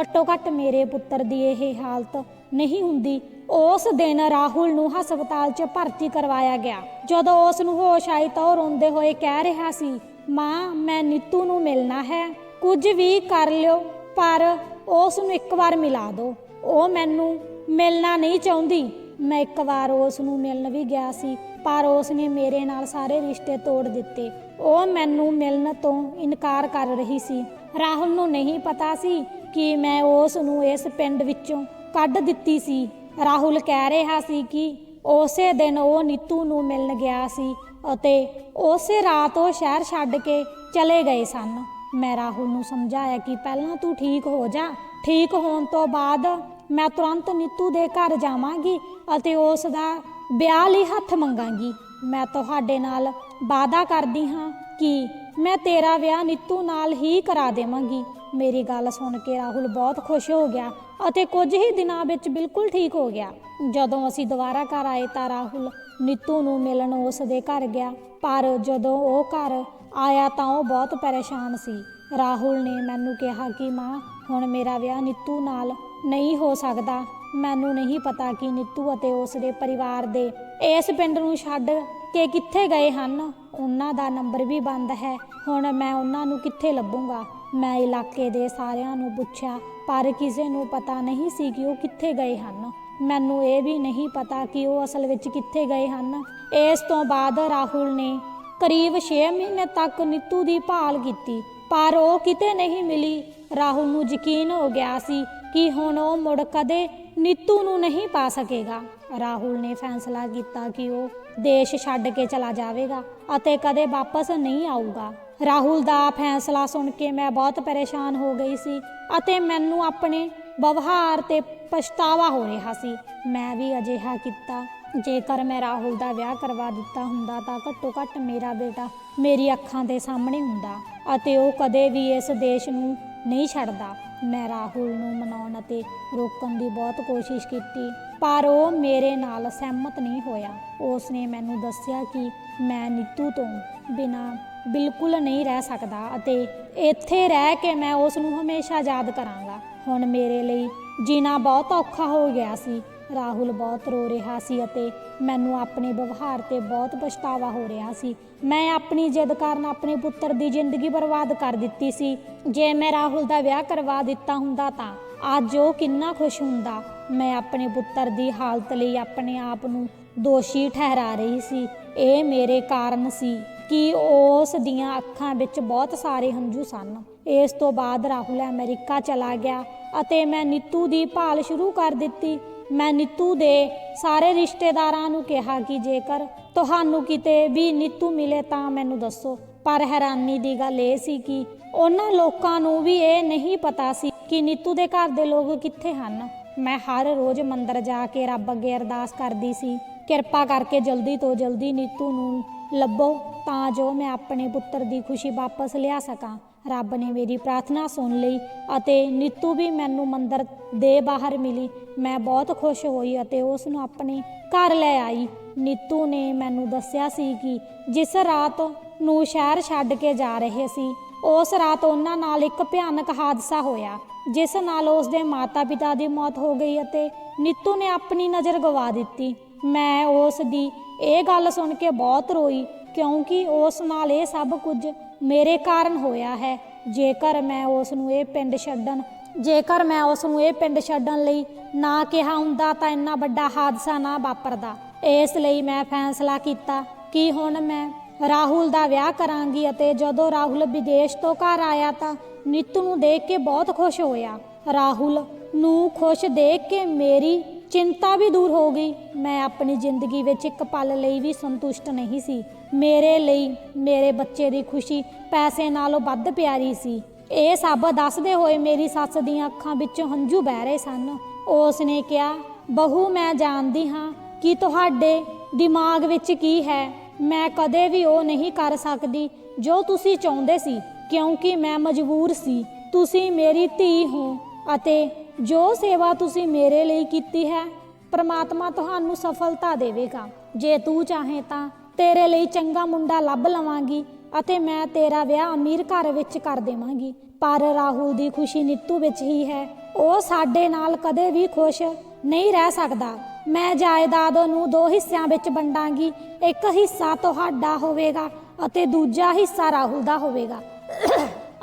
ਘੱਟੋ ਘੱਟ ਮੇਰੇ ਪੁੱਤਰ ਦੀ ਇਹ ਹਾਲਤ ਨਹੀਂ ਹੁੰਦੀ। ਉਸ ਦਿਨ ਰਾਹੁਲ ਨੂੰ ਹਸਪਤਾਲ 'ਚ ਭਰਤੀ ਕਰਵਾਇਆ ਗਿਆ। ਜਦੋਂ ਉਸ ਨੂੰ ਹੋਸ਼ ਆਈ ਤਾਂ ਉਹ ਰੋਂਦੇ ਹੋਏ ਕਹਿ ਰਿਹਾ ਸੀ, ਮਾਂ, ਮੈਂ ਨੀਤੂ ਨੂੰ ਮਿਲਣਾ ਹੈ। ਕੁਝ ਵੀ ਕਰ ਲਿਓ, ਪਰ ਉਸ ਨੂੰ ਇੱਕ ਵਾਰ ਮਿਲਾ ਦਿਓ। ਉਹ ਮੈਨੂੰ ਮਿਲਣਾ ਨਹੀਂ ਚਾਹੁੰਦੀ। ਮੈਂ ਇੱਕ ਵਾਰ ਉਸ ਨੂੰ ਮਿਲਣ ਵੀ ਗਿਆ ਸੀ। ਪਰ ਉਸ ਨੇ ਮੇਰੇ ਨਾਲ ਸਾਰੇ ਰਿਸ਼ਤੇ ਤੋੜ ਦਿੱਤੇ। ਉਹ ਮੈਨੂੰ ਮਿਲਣ ਤੋਂ ਇਨਕਾਰ ਕਰ ਰਹੀ ਸੀ। ਰਾਹੁਲ ਨੂੰ ਨਹੀਂ ਪਤਾ ਸੀ ਕਿ ਮੈਂ ਉਸ ਨੂੰ ਇਸ ਪਿੰਡ ਵਿੱਚੋਂ ਕੱਢ ਦਿੱਤੀ ਸੀ। ਰਾਹੁਲ ਕਹਿ ਰਿਹਾ ਸੀ ਕਿ ਉਸੇ ਦਿਨ ਉਹ ਨੀਤੂ ਨੂੰ ਮਿਲਣ ਗਿਆ ਸੀ ਅਤੇ ਉਸੇ ਰਾਤ ਉਹ ਸ਼ਹਿਰ ਛੱਡ ਕੇ ਚਲੇ ਗਏ ਸਨ। ਮੈਂ ਰਾਹੁਲ ਨੂੰ ਸਮਝਾਇਆ ਕਿ ਪਹਿਲਾਂ ਤੂੰ ਠੀਕ ਹੋ ਜਾ। ਠੀਕ ਹੋਣ ਤੋਂ ਬਾਅਦ ਮੈਂ ਤੁਰੰਤ ਨੀਤੂ ਦੇ ਘਰ ਜਾਵਾਂਗੀ ਅਤੇ ਉਸ ਦਾ ਵਿਆਹ ਲਈ ਹੱਥ ਮੰਗਾਂਗੀ। ਮੈਂ ਤੁਹਾਡੇ ਨਾਲ ਵਾਅਦਾ ਕਰਦੀ ਹਾਂ ਕਿ ਮੈਂ ਤੇਰਾ ਵਿਆਹ ਨੀਤੂ ਨਾਲ ਹੀ ਕਰਾ ਦੇਵਾਂਗੀ। ਮੇਰੀ ਗੱਲ ਸੁਣ ਕੇ ਰਾਹੁਲ ਬਹੁਤ ਖੁਸ਼ ਹੋ ਗਿਆ ਅਤੇ ਕੁਝ ਹੀ ਦਿਨਾਂ ਵਿੱਚ ਬਿਲਕੁਲ ਠੀਕ ਹੋ ਗਿਆ। ਜਦੋਂ ਅਸੀਂ ਦੁਬਾਰਾ ਘਰ ਆਏ ਤਾਂ ਰਾਹੁਲ ਨੀਤੂ ਨੂੰ ਮਿਲਣ ਉਸ ਦੇ ਘਰ ਗਿਆ। ਪਰ ਜਦੋਂ ਉਹ ਘਰ ਆਇਆ ਤਾਂ ਉਹ ਬਹੁਤ ਪਰੇਸ਼ਾਨ ਸੀ। ਰਾਹੁਲ ਨੇ ਮੈਨੂੰ ਕਿਹਾ ਕਿ ਮਾਂ, ਹੁਣ ਮੇਰਾ ਵਿਆਹ ਨੀਤੂ ਨਾਲ ਨਹੀਂ ਹੋ ਸਕਦਾ। ਮੈਨੂੰ ਨਹੀਂ ਪਤਾ ਕਿ ਨੀਤੂ ਅਤੇ ਉਸ ਦੇ ਪਰਿਵਾਰ ਦੇ ਇਸ ਪਿੰਡ ਨੂੰ ਛੱਡ ਕੇ ਕਿੱਥੇ ਗਏ ਹਨ। ਉਹਨਾਂ ਦਾ ਨੰਬਰ ਵੀ ਬੰਦ ਹੈ। ਹੁਣ ਮੈਂ ਉਹਨਾਂ ਨੂੰ ਕਿੱਥੇ ਲੱਭੂੰਗਾ? ਮੈਂ ਇਲਾਕੇ ਦੇ ਸਾਰਿਆਂ ਨੂੰ ਪੁੱਛਿਆ, ਪਰ ਕਿਸੇ ਨੂੰ ਪਤਾ ਨਹੀਂ ਸੀ ਕਿ ਉਹ ਕਿੱਥੇ ਗਏ ਹਨ। ਮੈਨੂੰ ਇਹ ਵੀ ਨਹੀਂ ਪਤਾ ਕਿ ਉਹ ਅਸਲ ਵਿੱਚ ਕਿੱਥੇ ਗਏ ਹਨ। ਇਸ ਤੋਂ ਬਾਅਦ ਰਾਹੁਲ ਨੇ ਕਰੀਬ 6 ਮਹੀਨੇ ਤੱਕ ਨੀਤੂ ਦੀ ਭਾਲ ਕੀਤੀ, ਪਰ ਉਹ ਕਿਤੇ ਨਹੀਂ ਮਿਲੀ। ਰਾਹੁਲ ਨੂੰ ਯਕੀਨ ਹੋ ਗਿਆ ਸੀ ਕਿ ਹੁਣ ਉਹ ਮੁੜ ਕਦੇ ਨੀਤੂ ਨੂੰ ਨਹੀਂ ਪਾ ਸਕੇਗਾ। ਰਾਹੁਲ ਨੇ ਫੈਸਲਾ ਕੀਤਾ ਕਿ ਉਹ ਦੇਸ਼ ਛੱਡ ਕੇ ਚਲਾ ਜਾਵੇਗਾ ਅਤੇ ਕਦੇ ਵਾਪਸ ਨਹੀਂ ਆਊਗਾ। ਰਾਹੁਲ ਦਾ ਫੈਸਲਾ ਸੁਣ ਕੇ ਮੈਂ ਬਹੁਤ ਪਰੇਸ਼ਾਨ ਹੋ ਗਈ ਸੀ ਅਤੇ ਮੈਨੂੰ ਆਪਣੇ ਵਿਵਹਾਰ ਤੇ ਪਛਤਾਵਾ ਹੋ ਰਿਹਾ ਸੀ। ਮੈਂ ਵੀ ਅਜਿਹਾ ਕੀਤਾ। ਜੇਕਰ ਮੈਂ ਰਾਹੁਲ ਦਾ ਵਿਆਹ ਕਰਵਾ ਦਿੱਤਾ ਹੁੰਦਾ ਤਾਂ ਘੱਟੋ ਘੱਟ ਮੇਰਾ ਬੇਟਾ ਮੇਰੀ ਅੱਖਾਂ ਦੇ ਸਾਹਮਣੇ ਹੁੰਦਾ ਅਤੇ ਉਹ ਕਦੇ ਵੀ ਇਸ ਦੇਸ਼ ਨੂੰ ਨਹੀਂ ਛੱਡਦਾ। ਮੈਂ ਰਾਹੁਲ ਨੂੰ ਮਨਾਉਣ ਅਤੇ ਰੋਕਣ ਦੀ ਬਹੁਤ ਕੋਸ਼ਿਸ਼ ਕੀਤੀ, ਪਰ ਉਹ ਮੇਰੇ ਨਾਲ ਸਹਿਮਤ ਨਹੀਂ ਹੋਇਆ। ਉਸ ਨੇ ਮੈਨੂੰ ਦੱਸਿਆ ਕਿ ਮੈਂ ਨੀਤੂ ਤੋਂ ਬਿਨਾ ਬਿਲਕੁਲ ਨਹੀਂ ਰਹਿ ਸਕਦਾ ਅਤੇ ਇੱਥੇ ਰਹਿ ਕੇ ਮੈਂ ਉਸ ਨੂੰ ਹਮੇਸ਼ਾ ਯਾਦ ਕਰਾਂਗਾ। ਹੁਣ ਮੇਰੇ ਲਈ ਜੀਣਾ ਬਹੁਤ ਔਖਾ ਹੋ ਗਿਆ ਸੀ। ਰਾਹੁਲ ਬਹੁਤ ਰੋ ਰਿਹਾ ਸੀ ਅਤੇ ਮੈਨੂੰ ਆਪਣੇ ਵਿਵਹਾਰ ਤੇ ਬਹੁਤ ਪਛਤਾਵਾ ਹੋ ਰਿਹਾ ਸੀ। ਮੈਂ ਆਪਣੀ ਜਿੱਦ ਕਾਰਨ ਆਪਣੇ ਪੁੱਤਰ ਦੀ ਜ਼ਿੰਦਗੀ ਬਰਬਾਦ ਕਰ ਦਿੱਤੀ ਸੀ। ਜੇ ਮੈਂ ਰਾਹੁਲ ਦਾ ਵਿਆਹ ਕਰਵਾ ਦਿੱਤਾ ਹੁੰਦਾ ਤਾਂ ਅੱਜ ਉਹ ਕਿੰਨਾ ਖੁਸ਼ ਹੁੰਦਾ। ਮੈਂ ਆਪਣੇ ਪੁੱਤਰ ਦੀ ਹਾਲਤ ਲਈ ਆਪਣੇ ਆਪ ਨੂੰ ਦੋਸ਼ੀ ਠਹਿਰਾ ਰਹੀ ਸੀ। ਇਹ ਮੇਰੇ ਕਾਰਨ ਸੀ ਕਿ ਉਸ ਦੀਆਂ ਅੱਖਾਂ ਵਿੱਚ ਬਹੁਤ ਸਾਰੇ ਹੰਝੂ ਸਨ। ਇਸ ਤੋਂ ਬਾਅਦ ਰਾਹੁਲ ਅਮਰੀਕਾ ਚਲਾ ਗਿਆ ਅਤੇ ਮੈਂ ਨੀਤੂ ਦੀ ਭਾਲ ਸ਼ੁਰੂ ਕਰ ਦਿੱਤੀ। ਮੈਂ ਨੀਤੂ ਦੇ ਸਾਰੇ ਰਿਸ਼ਤੇਦਾਰਾਂ ਨੂੰ ਕਿਹਾ ਕਿ ਜੇਕਰ ਤੁਹਾਨੂੰ ਕਿਤੇ ਵੀ ਨੀਤੂ ਮਿਲੇ ਤਾਂ ਮੈਨੂੰ ਦੱਸੋ। ਪਰ ਹੈਰਾਨੀ ਦੀ ਗੱਲ ਇਹ ਸੀ ਕਿ ਉਹਨਾਂ ਲੋਕਾਂ ਨੂੰ ਵੀ ਇਹ ਨਹੀਂ ਪਤਾ ਸੀ ਕਿ ਨੀਤੂ ਦੇ ਘਰ ਦੇ ਲੋਕ ਕਿੱਥੇ ਹਨ। ਮੈਂ ਹਰ ਰੋਜ਼ ਮੰਦਰ ਜਾ ਕੇ ਰੱਬ ਅੱਗੇ ਅਰਦਾਸ ਕਰਦੀ ਸੀ, ਕਿਰਪਾ ਕਰਕੇ ਜਲਦੀ ਤੋਂ ਜਲਦੀ ਨੀਤੂ ਨੂੰ ਲੱਭੋ ਤਾਂ ਜੋ ਮੈਂ ਆਪਣੇ ਪੁੱਤਰ ਦੀ ਖੁਸ਼ੀ ਵਾਪਸ ਲਿਆ ਸਕਾਂ। ਰੱਬ ਨੇ ਮੇਰੀ ਪ੍ਰਾਰਥਨਾ ਸੁਣ ਲਈ ਅਤੇ ਨੀਤੂ ਵੀ ਮੈਨੂੰ ਮੰਦਰ ਦੇ ਬਾਹਰ ਮਿਲੀ। ਮੈਂ ਬਹੁਤ ਖੁਸ਼ ਹੋਈ ਅਤੇ ਉਸ ਨੂੰ ਆਪਣੇ ਘਰ ਲੈ ਆਈ। ਨੀਤੂ ਨੇ ਮੈਨੂੰ ਦੱਸਿਆ ਸੀ ਕਿ ਜਿਸ ਰਾਤ ਨੂੰ ਸ਼ਹਿਰ ਛੱਡ ਕੇ ਜਾ ਰਹੇ ਸੀ, ਉਸ ਰਾਤ ਉਹਨਾਂ ਨਾਲ ਇੱਕ ਭਿਆਨਕ ਹਾਦਸਾ ਹੋਇਆ, ਜਿਸ ਨਾਲ ਉਸ ਦੇ ਮਾਤਾ-ਪਿਤਾ ਦੀ ਮੌਤ ਹੋ ਗਈ ਅਤੇ ਨੀਤੂ ਨੇ ਆਪਣੀ ਨਜ਼ਰ ਗਵਾ ਦਿੱਤੀ। ਮੈਂ ਉਸ ਦੀ ਇਹ ਗੱਲ ਸੁਣ ਕੇ ਬਹੁਤ ਰੋਈ, ਕਿਉਂਕਿ ਉਸ ਨਾਲ ਇਹ ਸਭ ਕੁਝ ਮੇਰੇ ਕਾਰਨ ਹੋਇਆ ਹੈ। ਜੇਕਰ ਮੈਂ ਉਸ ਨੂੰ ਇਹ ਪਿੰਡ ਛੱਡਣ, ਜੇਕਰ ਮੈਂ ਉਸ ਨੂੰ ਇਹ ਪਿੰਡ ਛੱਡਣ ਲਈ ਨਾ ਕਿਹਾ ਹੁੰਦਾ ਤਾਂ ਇੰਨਾ ਵੱਡਾ ਹਾਦਸਾ ਨਾ ਵਾਪਰਦਾ। ਇਸ ਲਈ ਮੈਂ ਫੈਸਲਾ ਕੀਤਾ ਕਿ ਹੁਣ ਮੈਂ ਰਾਹੁਲ ਦਾ ਵਿਆਹ ਕਰਾਂਗੀ ਅਤੇ ਜਦੋਂ ਰਾਹੁਲ ਵਿਦੇਸ਼ ਤੋਂ ਘਰ ਆਇਆ ਤਾਂ ਨਿੱਤੂ ਨੂੰ ਦੇਖ ਕੇ ਬਹੁਤ ਖੁਸ਼ ਹੋਇਆ। ਰਾਹੁਲ ਨੂੰ ਖੁਸ਼ ਦੇਖ ਕੇ ਮੇਰੀ ਚਿੰਤਾ ਵੀ ਦੂਰ ਹੋ ਗਈ। ਮੈਂ ਆਪਣੀ ਜ਼ਿੰਦਗੀ ਵਿੱਚ ਇੱਕ ਪਲ ਲਈ ਵੀ ਸੰਤੁਸ਼ਟ ਨਹੀਂ ਸੀ। ਮੇਰੇ ਲਈ ਮੇਰੇ ਬੱਚੇ ਦੀ ਖੁਸ਼ੀ ਪੈਸੇ ਨਾਲੋਂ ਵੱਧ ਪਿਆਰੀ ਸੀ। ਇਹ ਸਭ ਦੱਸਦੇ ਹੋਏ ਮੇਰੀ ਸੱਸ ਦੀਆਂ ਅੱਖਾਂ ਵਿੱਚੋਂ ਹੰਝੂ ਵਹਿ ਰਹੇ ਸਨ। ਉਸ ਨੇ ਕਿਹਾ, ਬਹੂ, ਮੈਂ ਜਾਣਦੀ ਹਾਂ ਕਿ ਤੁਹਾਡੇ ਦਿਮਾਗ ਵਿੱਚ ਕੀ ਹੈ। ਮੈਂ ਕਦੇ ਵੀ ਉਹ ਨਹੀਂ ਕਰ ਸਕਦੀ ਜੋ ਤੁਸੀਂ ਚਾਹੁੰਦੇ ਸੀ, ਕਿਉਂਕਿ ਮੈਂ ਮਜਬੂਰ ਸੀ। ਤੁਸੀਂ ਮੇਰੀ ਧੀ ਹੋ ਅਤੇ ਜੋ ਸੇਵਾ ਤੁਸੀਂ ਮੇਰੇ ਲਈ ਕੀਤੀ ਹੈ, ਪ੍ਰਮਾਤਮਾ ਤੁਹਾਨੂੰ ਸਫਲਤਾ ਦੇਵੇਗਾ। ਜੇ ਤੂੰ ਚਾਹੇ ਤਾਂ ਤੇਰੇ ਲਈ ਚੰਗਾ ਮੁੰਡਾ ਲੱਭ ਲਵਾਂਗੀ ਅਤੇ ਮੈਂ ਤੇਰਾ ਵਿਆਹ ਅਮੀਰ ਘਰ ਵਿੱਚ ਕਰ ਦੇਵਾਂਗੀ। ਪਰ ਰਾਹੁਲ ਦੀ ਖੁਸ਼ੀ ਨਿੱਤੂ ਵਿੱਚ ਹੀ ਹੈ। ਉਹ ਸਾਡੇ ਨਾਲ ਕਦੇ ਵੀ ਖੁਸ਼ ਨਹੀਂ ਰਹਿ ਸਕਦਾ। ਮੈਂ ਜਾਇਦਾਦ ਨੂੰ ਦੋ ਹਿੱਸਿਆਂ ਵਿੱਚ ਵੰਡਾਂਗੀ। ਇੱਕ ਹਿੱਸਾ ਤੁਹਾਡਾ ਹੋਵੇਗਾ ਅਤੇ ਦੂਜਾ ਹਿੱਸਾ ਰਾਹੁਲ ਦਾ ਹੋਵੇਗਾ।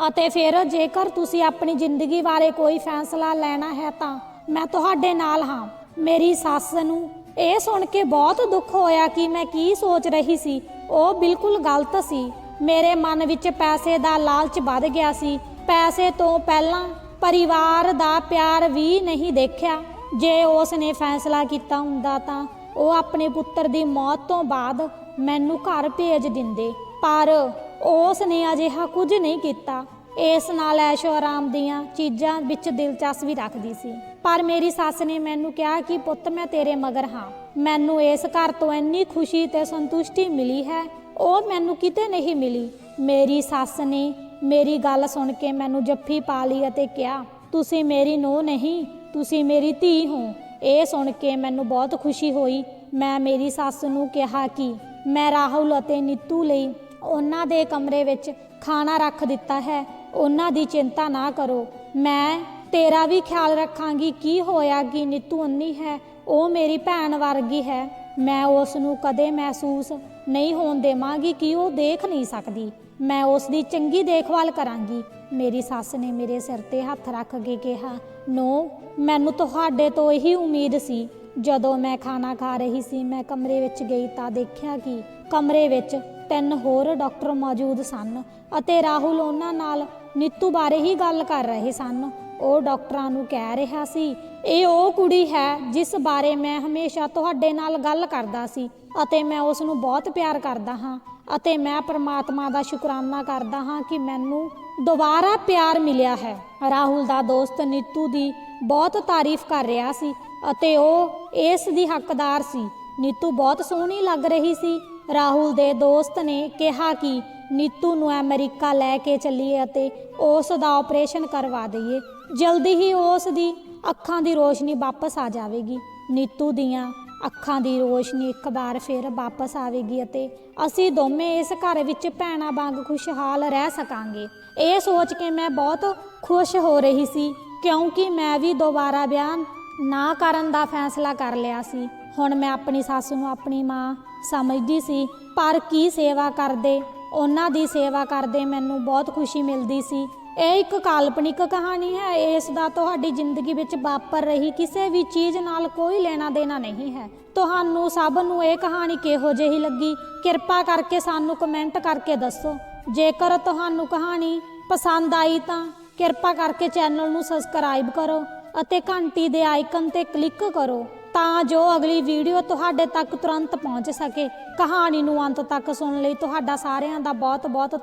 ਅਤੇ ਫਿਰ ਜੇਕਰ ਤੁਸੀਂ ਆਪਣੀ ਜ਼ਿੰਦਗੀ ਬਾਰੇ ਕੋਈ ਫੈਸਲਾ ਲੈਣਾ ਹੈ ਤਾਂ ਮੈਂ ਤੁਹਾਡੇ ਨਾਲ ਹਾਂ। ਮੇਰੀ ਸੱਸ ਨੂੰ ਇਹ ਸੁਣ ਕੇ ਬਹੁਤ ਦੁੱਖ ਹੋਇਆ ਕਿ ਮੈਂ ਕੀ ਸੋਚ ਰਹੀ ਸੀ। ਉਹ ਬਿਲਕੁਲ ਗਲਤ ਸੀ। ਮੇਰੇ ਮਨ ਵਿੱਚ ਪੈਸੇ ਦਾ ਲਾਲਚ ਵੱਧ ਗਿਆ ਸੀ। ਪੈਸੇ ਤੋਂ ਪਹਿਲਾਂ ਪਰਿਵਾਰ ਦਾ ਪਿਆਰ ਵੀ ਨਹੀਂ ਦੇਖਿਆ। ਜੇ ਉਸ ਨੇ ਫੈਸਲਾ ਕੀਤਾ ਹੁੰਦਾ ਤਾਂ ਉਹ ਆਪਣੇ ਪੁੱਤਰ ਦੀ ਮੌਤ ਤੋਂ ਬਾਅਦ ਮੈਨੂੰ ਘਰ ਭੇਜ ਦਿੰਦੇ। ਪਰ ਉਸ ਨੇ ਅਜਿਹਾ ਕੁਝ ਨਹੀਂ ਕੀਤਾ। ਇਸ ਨਾਲ ਐਸ਼ੋ ਆਰਾਮ ਦੀਆਂ ਚੀਜ਼ਾਂ ਵਿੱਚ ਦਿਲਚਸਪੀ ਰੱਖਦੀ ਸੀ। ਪਰ ਮੇਰੀ ਸੱਸ ਨੇ ਮੈਨੂੰ ਕਿਹਾ ਕਿ ਪੁੱਤ ਮੈਂ ਤੇਰੇ ਮਗਰ ਹਾਂ। ਮੈਨੂੰ ਇਸ ਘਰ ਤੋਂ ਇੰਨੀ ਖੁਸ਼ੀ ਤੇ ਸੰਤੁਸ਼ਟੀ ਮਿਲੀ ਹੈ, ਉਹ ਮੈਨੂੰ ਕਿਤੇ ਨਹੀਂ ਮਿਲੀ। ਮੇਰੀ ਸੱਸ ਨੇ ਮੇਰੀ ਗੱਲ ਸੁਣ ਕੇ ਮੈਨੂੰ ਜੱਫੀ ਪਾ ਲਈ ਅਤੇ ਕਿਹਾ, ਤੁਸੀਂ ਮੇਰੀ ਨੂੰਹ ਨਹੀਂ, ਤੁਸੀਂ ਮੇਰੀ ਧੀ ਹੋ। ਇਹ ਸੁਣ ਕੇ ਮੈਨੂੰ ਬਹੁਤ ਖੁਸ਼ੀ ਹੋਈ। ਮੈਂ ਮੇਰੀ ਸੱਸ ਨੂੰ ਕਿਹਾ ਕਿ ਮੈਂ ਰਾਹੁਲ ਅਤੇ ਨੀਤੂ ਲਈ ਉਹਨਾਂ ਦੇ ਕਮਰੇ ਵਿੱਚ ਖਾਣਾ ਰੱਖ ਦਿੱਤਾ ਹੈ। ਉਹਨਾਂ ਦੀ ਚਿੰਤਾ ਨਾ ਕਰੋ। ਮੈਂ ਤੇਰਾ ਵੀ ਖਿਆਲ ਰੱਖਾਂਗੀ, ਕੀ ਹੋਇਆ ਕਿ ਨੀਤੂ ਅੰਨੀ ਹੈ, ਉਹ ਮੇਰੀ ਭੈਣ ਵਰਗੀ ਹੈ। ਮੈਂ ਉਸ ਨੂੰ ਕਦੇ ਮਹਿਸੂਸ ਨਹੀਂ ਹੋਣ ਦੇਵਾਂਗੀ ਕਿ ਉਹ ਦੇਖ ਨਹੀਂ ਸਕਦੀ। ਮੈਂ ਉਸ ਦੀ ਚੰਗੀ ਦੇਖਭਾਲ ਕਰਾਂਗੀ। ਮੇਰੀ ਸੱਸ ਨੇ ਮੇਰੇ ਸਿਰ ਤੇ ਹੱਥ ਰੱਖ ਕੇ ਕਿਹਾ, ਨੋ, ਮੈਨੂੰ ਤੁਹਾਡੇ ਤੋਂ ਇਹੀ ਉਮੀਦ ਸੀ। ਜਦੋਂ ਮੈਂ ਖਾਣਾ ਖਾ ਰਹੀ ਸੀ, ਮੈਂ ਕਮਰੇ ਵਿੱਚ ਗਈ ਤਾਂ ਦੇਖਿਆ ਕਿ ਕਮਰੇ ਵਿੱਚ ਤਿੰਨ ਹੋਰ ਡਾਕਟਰ ਮੌਜੂਦ ਸਨ ਅਤੇ ਰਾਹੁਲ ਉਹਨਾਂ ਨਾਲ ਨੀਤੂ ਬਾਰੇ ਹੀ ਗੱਲ ਕਰ ਰਹੇ ਸਨ। ਉਹ ਡਾਕਟਰਾਂ ਨੂੰ ਕਹਿ ਰਿਹਾ ਸੀ, ਇਹ ਉਹ ਕੁੜੀ ਹੈ ਜਿਸ ਬਾਰੇ ਮੈਂ ਹਮੇਸ਼ਾ ਤੁਹਾਡੇ ਨਾਲ ਗੱਲ ਕਰਦਾ ਸੀ ਅਤੇ ਮੈਂ ਉਸ ਨੂੰ ਬਹੁਤ ਪਿਆਰ ਕਰਦਾ ਹਾਂ ਅਤੇ ਮੈਂ ਪਰਮਾਤਮਾ ਦਾ ਸ਼ੁਕਰਾਨਾ ਕਰਦਾ ਹਾਂ ਕਿ ਮੈਨੂੰ ਦੁਬਾਰਾ ਪਿਆਰ ਮਿਲਿਆ ਹੈ। ਰਾਹੁਲ ਦਾ ਦੋਸਤ ਨੀਤੂ ਦੀ ਬਹੁਤ ਤਾਰੀਫ ਕਰ ਰਿਹਾ ਸੀ ਅਤੇ ਉਹ ਇਸ ਦੀ ਹੱਕਦਾਰ ਸੀ। ਨੀਤੂ ਬਹੁਤ ਸੋਹਣੀ ਲੱਗ ਰਹੀ ਸੀ। ਰਾਹੁਲ ਦੇ ਦੋਸਤ ਨੇ ਕਿਹਾ ਕਿ ਨੀਤੂ ਨੂੰ ਅਮਰੀਕਾ ਲੈ ਕੇ ਚੱਲੀਏ ਅਤੇ ਉਸ ਦਾ ਆਪਰੇਸ਼ਨ ਕਰਵਾ ਦਈਏ। ਜਲਦੀ ਹੀ ਉਸ ਦੀ ਅੱਖਾਂ ਦੀ ਰੋਸ਼ਨੀ ਵਾਪਸ ਆ ਜਾਵੇਗੀ। ਨੀਤੂ ਦੀਆਂ ਅੱਖਾਂ ਦੀ ਰੋਸ਼ਨੀ ਇੱਕ ਵਾਰ ਫਿਰ ਵਾਪਸ ਆਵੇਗੀ ਅਤੇ ਅਸੀਂ ਦੋਵੇਂ ਇਸ ਘਰ ਵਿੱਚ ਭੈਣਾਂ ਵਾਂਗ ਖੁਸ਼ਹਾਲ ਰਹਿ ਸਕਾਂਗੇ। ਇਹ ਸੋਚ ਕੇ ਮੈਂ ਬਹੁਤ ਖੁਸ਼ ਹੋ ਰਹੀ ਸੀ, ਕਿਉਂਕਿ ਮੈਂ ਵੀ ਦੁਬਾਰਾ ਵਿਆਹ ਨਾ ਕਰਨ ਦਾ ਫੈਸਲਾ ਕਰ ਲਿਆ ਸੀ। ਹੁਣ ਮੈਂ ਆਪਣੀ ਸੱਸ ਨੂੰ ਆਪਣੀ ਮਾਂ ਸਮਝਦੀ ਸੀ, ਪਰ ਕੀ ਸੇਵਾ ਕਰਦੇ? ਉਹਨਾਂ ਦੀ ਸੇਵਾ ਕਰਦੇ ਮੈਨੂੰ ਬਹੁਤ ਖੁਸ਼ੀ ਮਿਲਦੀ ਸੀ। ਇਹ ਇੱਕ ਕਾਲਪਨਿਕ ਕਹਾਣੀ ਹੈ। ਇਸ ਦਾ ਤੁਹਾਡੀ ਜ਼ਿੰਦਗੀ ਵਿੱਚ ਵਾਪਰ ਰਹੀ ਕਿਸੇ ਵੀ ਚੀਜ਼ ਨਾਲ ਕੋਈ ਲੈਣਾ ਦੇਣਾ ਨਹੀਂ ਹੈ। ਤੁਹਾਨੂੰ ਸਭ ਨੂੰ ਇਹ ਕਹਾਣੀ ਕਿਹੋ ਜਿਹੀ ਲੱਗੀ? ਕਿਰਪਾ ਕਰਕੇ ਸਾਨੂੰ ਕਮੈਂਟ ਕਰਕੇ ਦੱਸੋ। ਜੇਕਰ ਤੁਹਾਨੂੰ ਕਹਾਣੀ ਪਸੰਦ ਆਈ ਤਾਂ ਕਿਰਪਾ ਕਰਕੇ ਚੈਨਲ ਨੂੰ ਸਬਸਕ੍ਰਾਈਬ ਕਰੋ ਅਤੇ ਘੰਟੀ ਦੇ ਆਈਕਨ ਤੇ ਕਲਿੱਕ ਕਰੋ ਤਾਂ ਜੋ ਅਗਲੀ ਵੀਡੀਓ ਤੁਹਾਡੇ ਤੱਕ ਤੁਰੰਤ ਪਹੁੰਚ ਸਕੇ। ਕਹਾਣੀ ਨੂੰ ਅੰਤ ਤੱਕ ਸੁਣਨ ਲਈ ਤੁਹਾਡਾ ਸਾਰਿਆਂ ਦਾ ਬਹੁਤ ਬਹੁਤ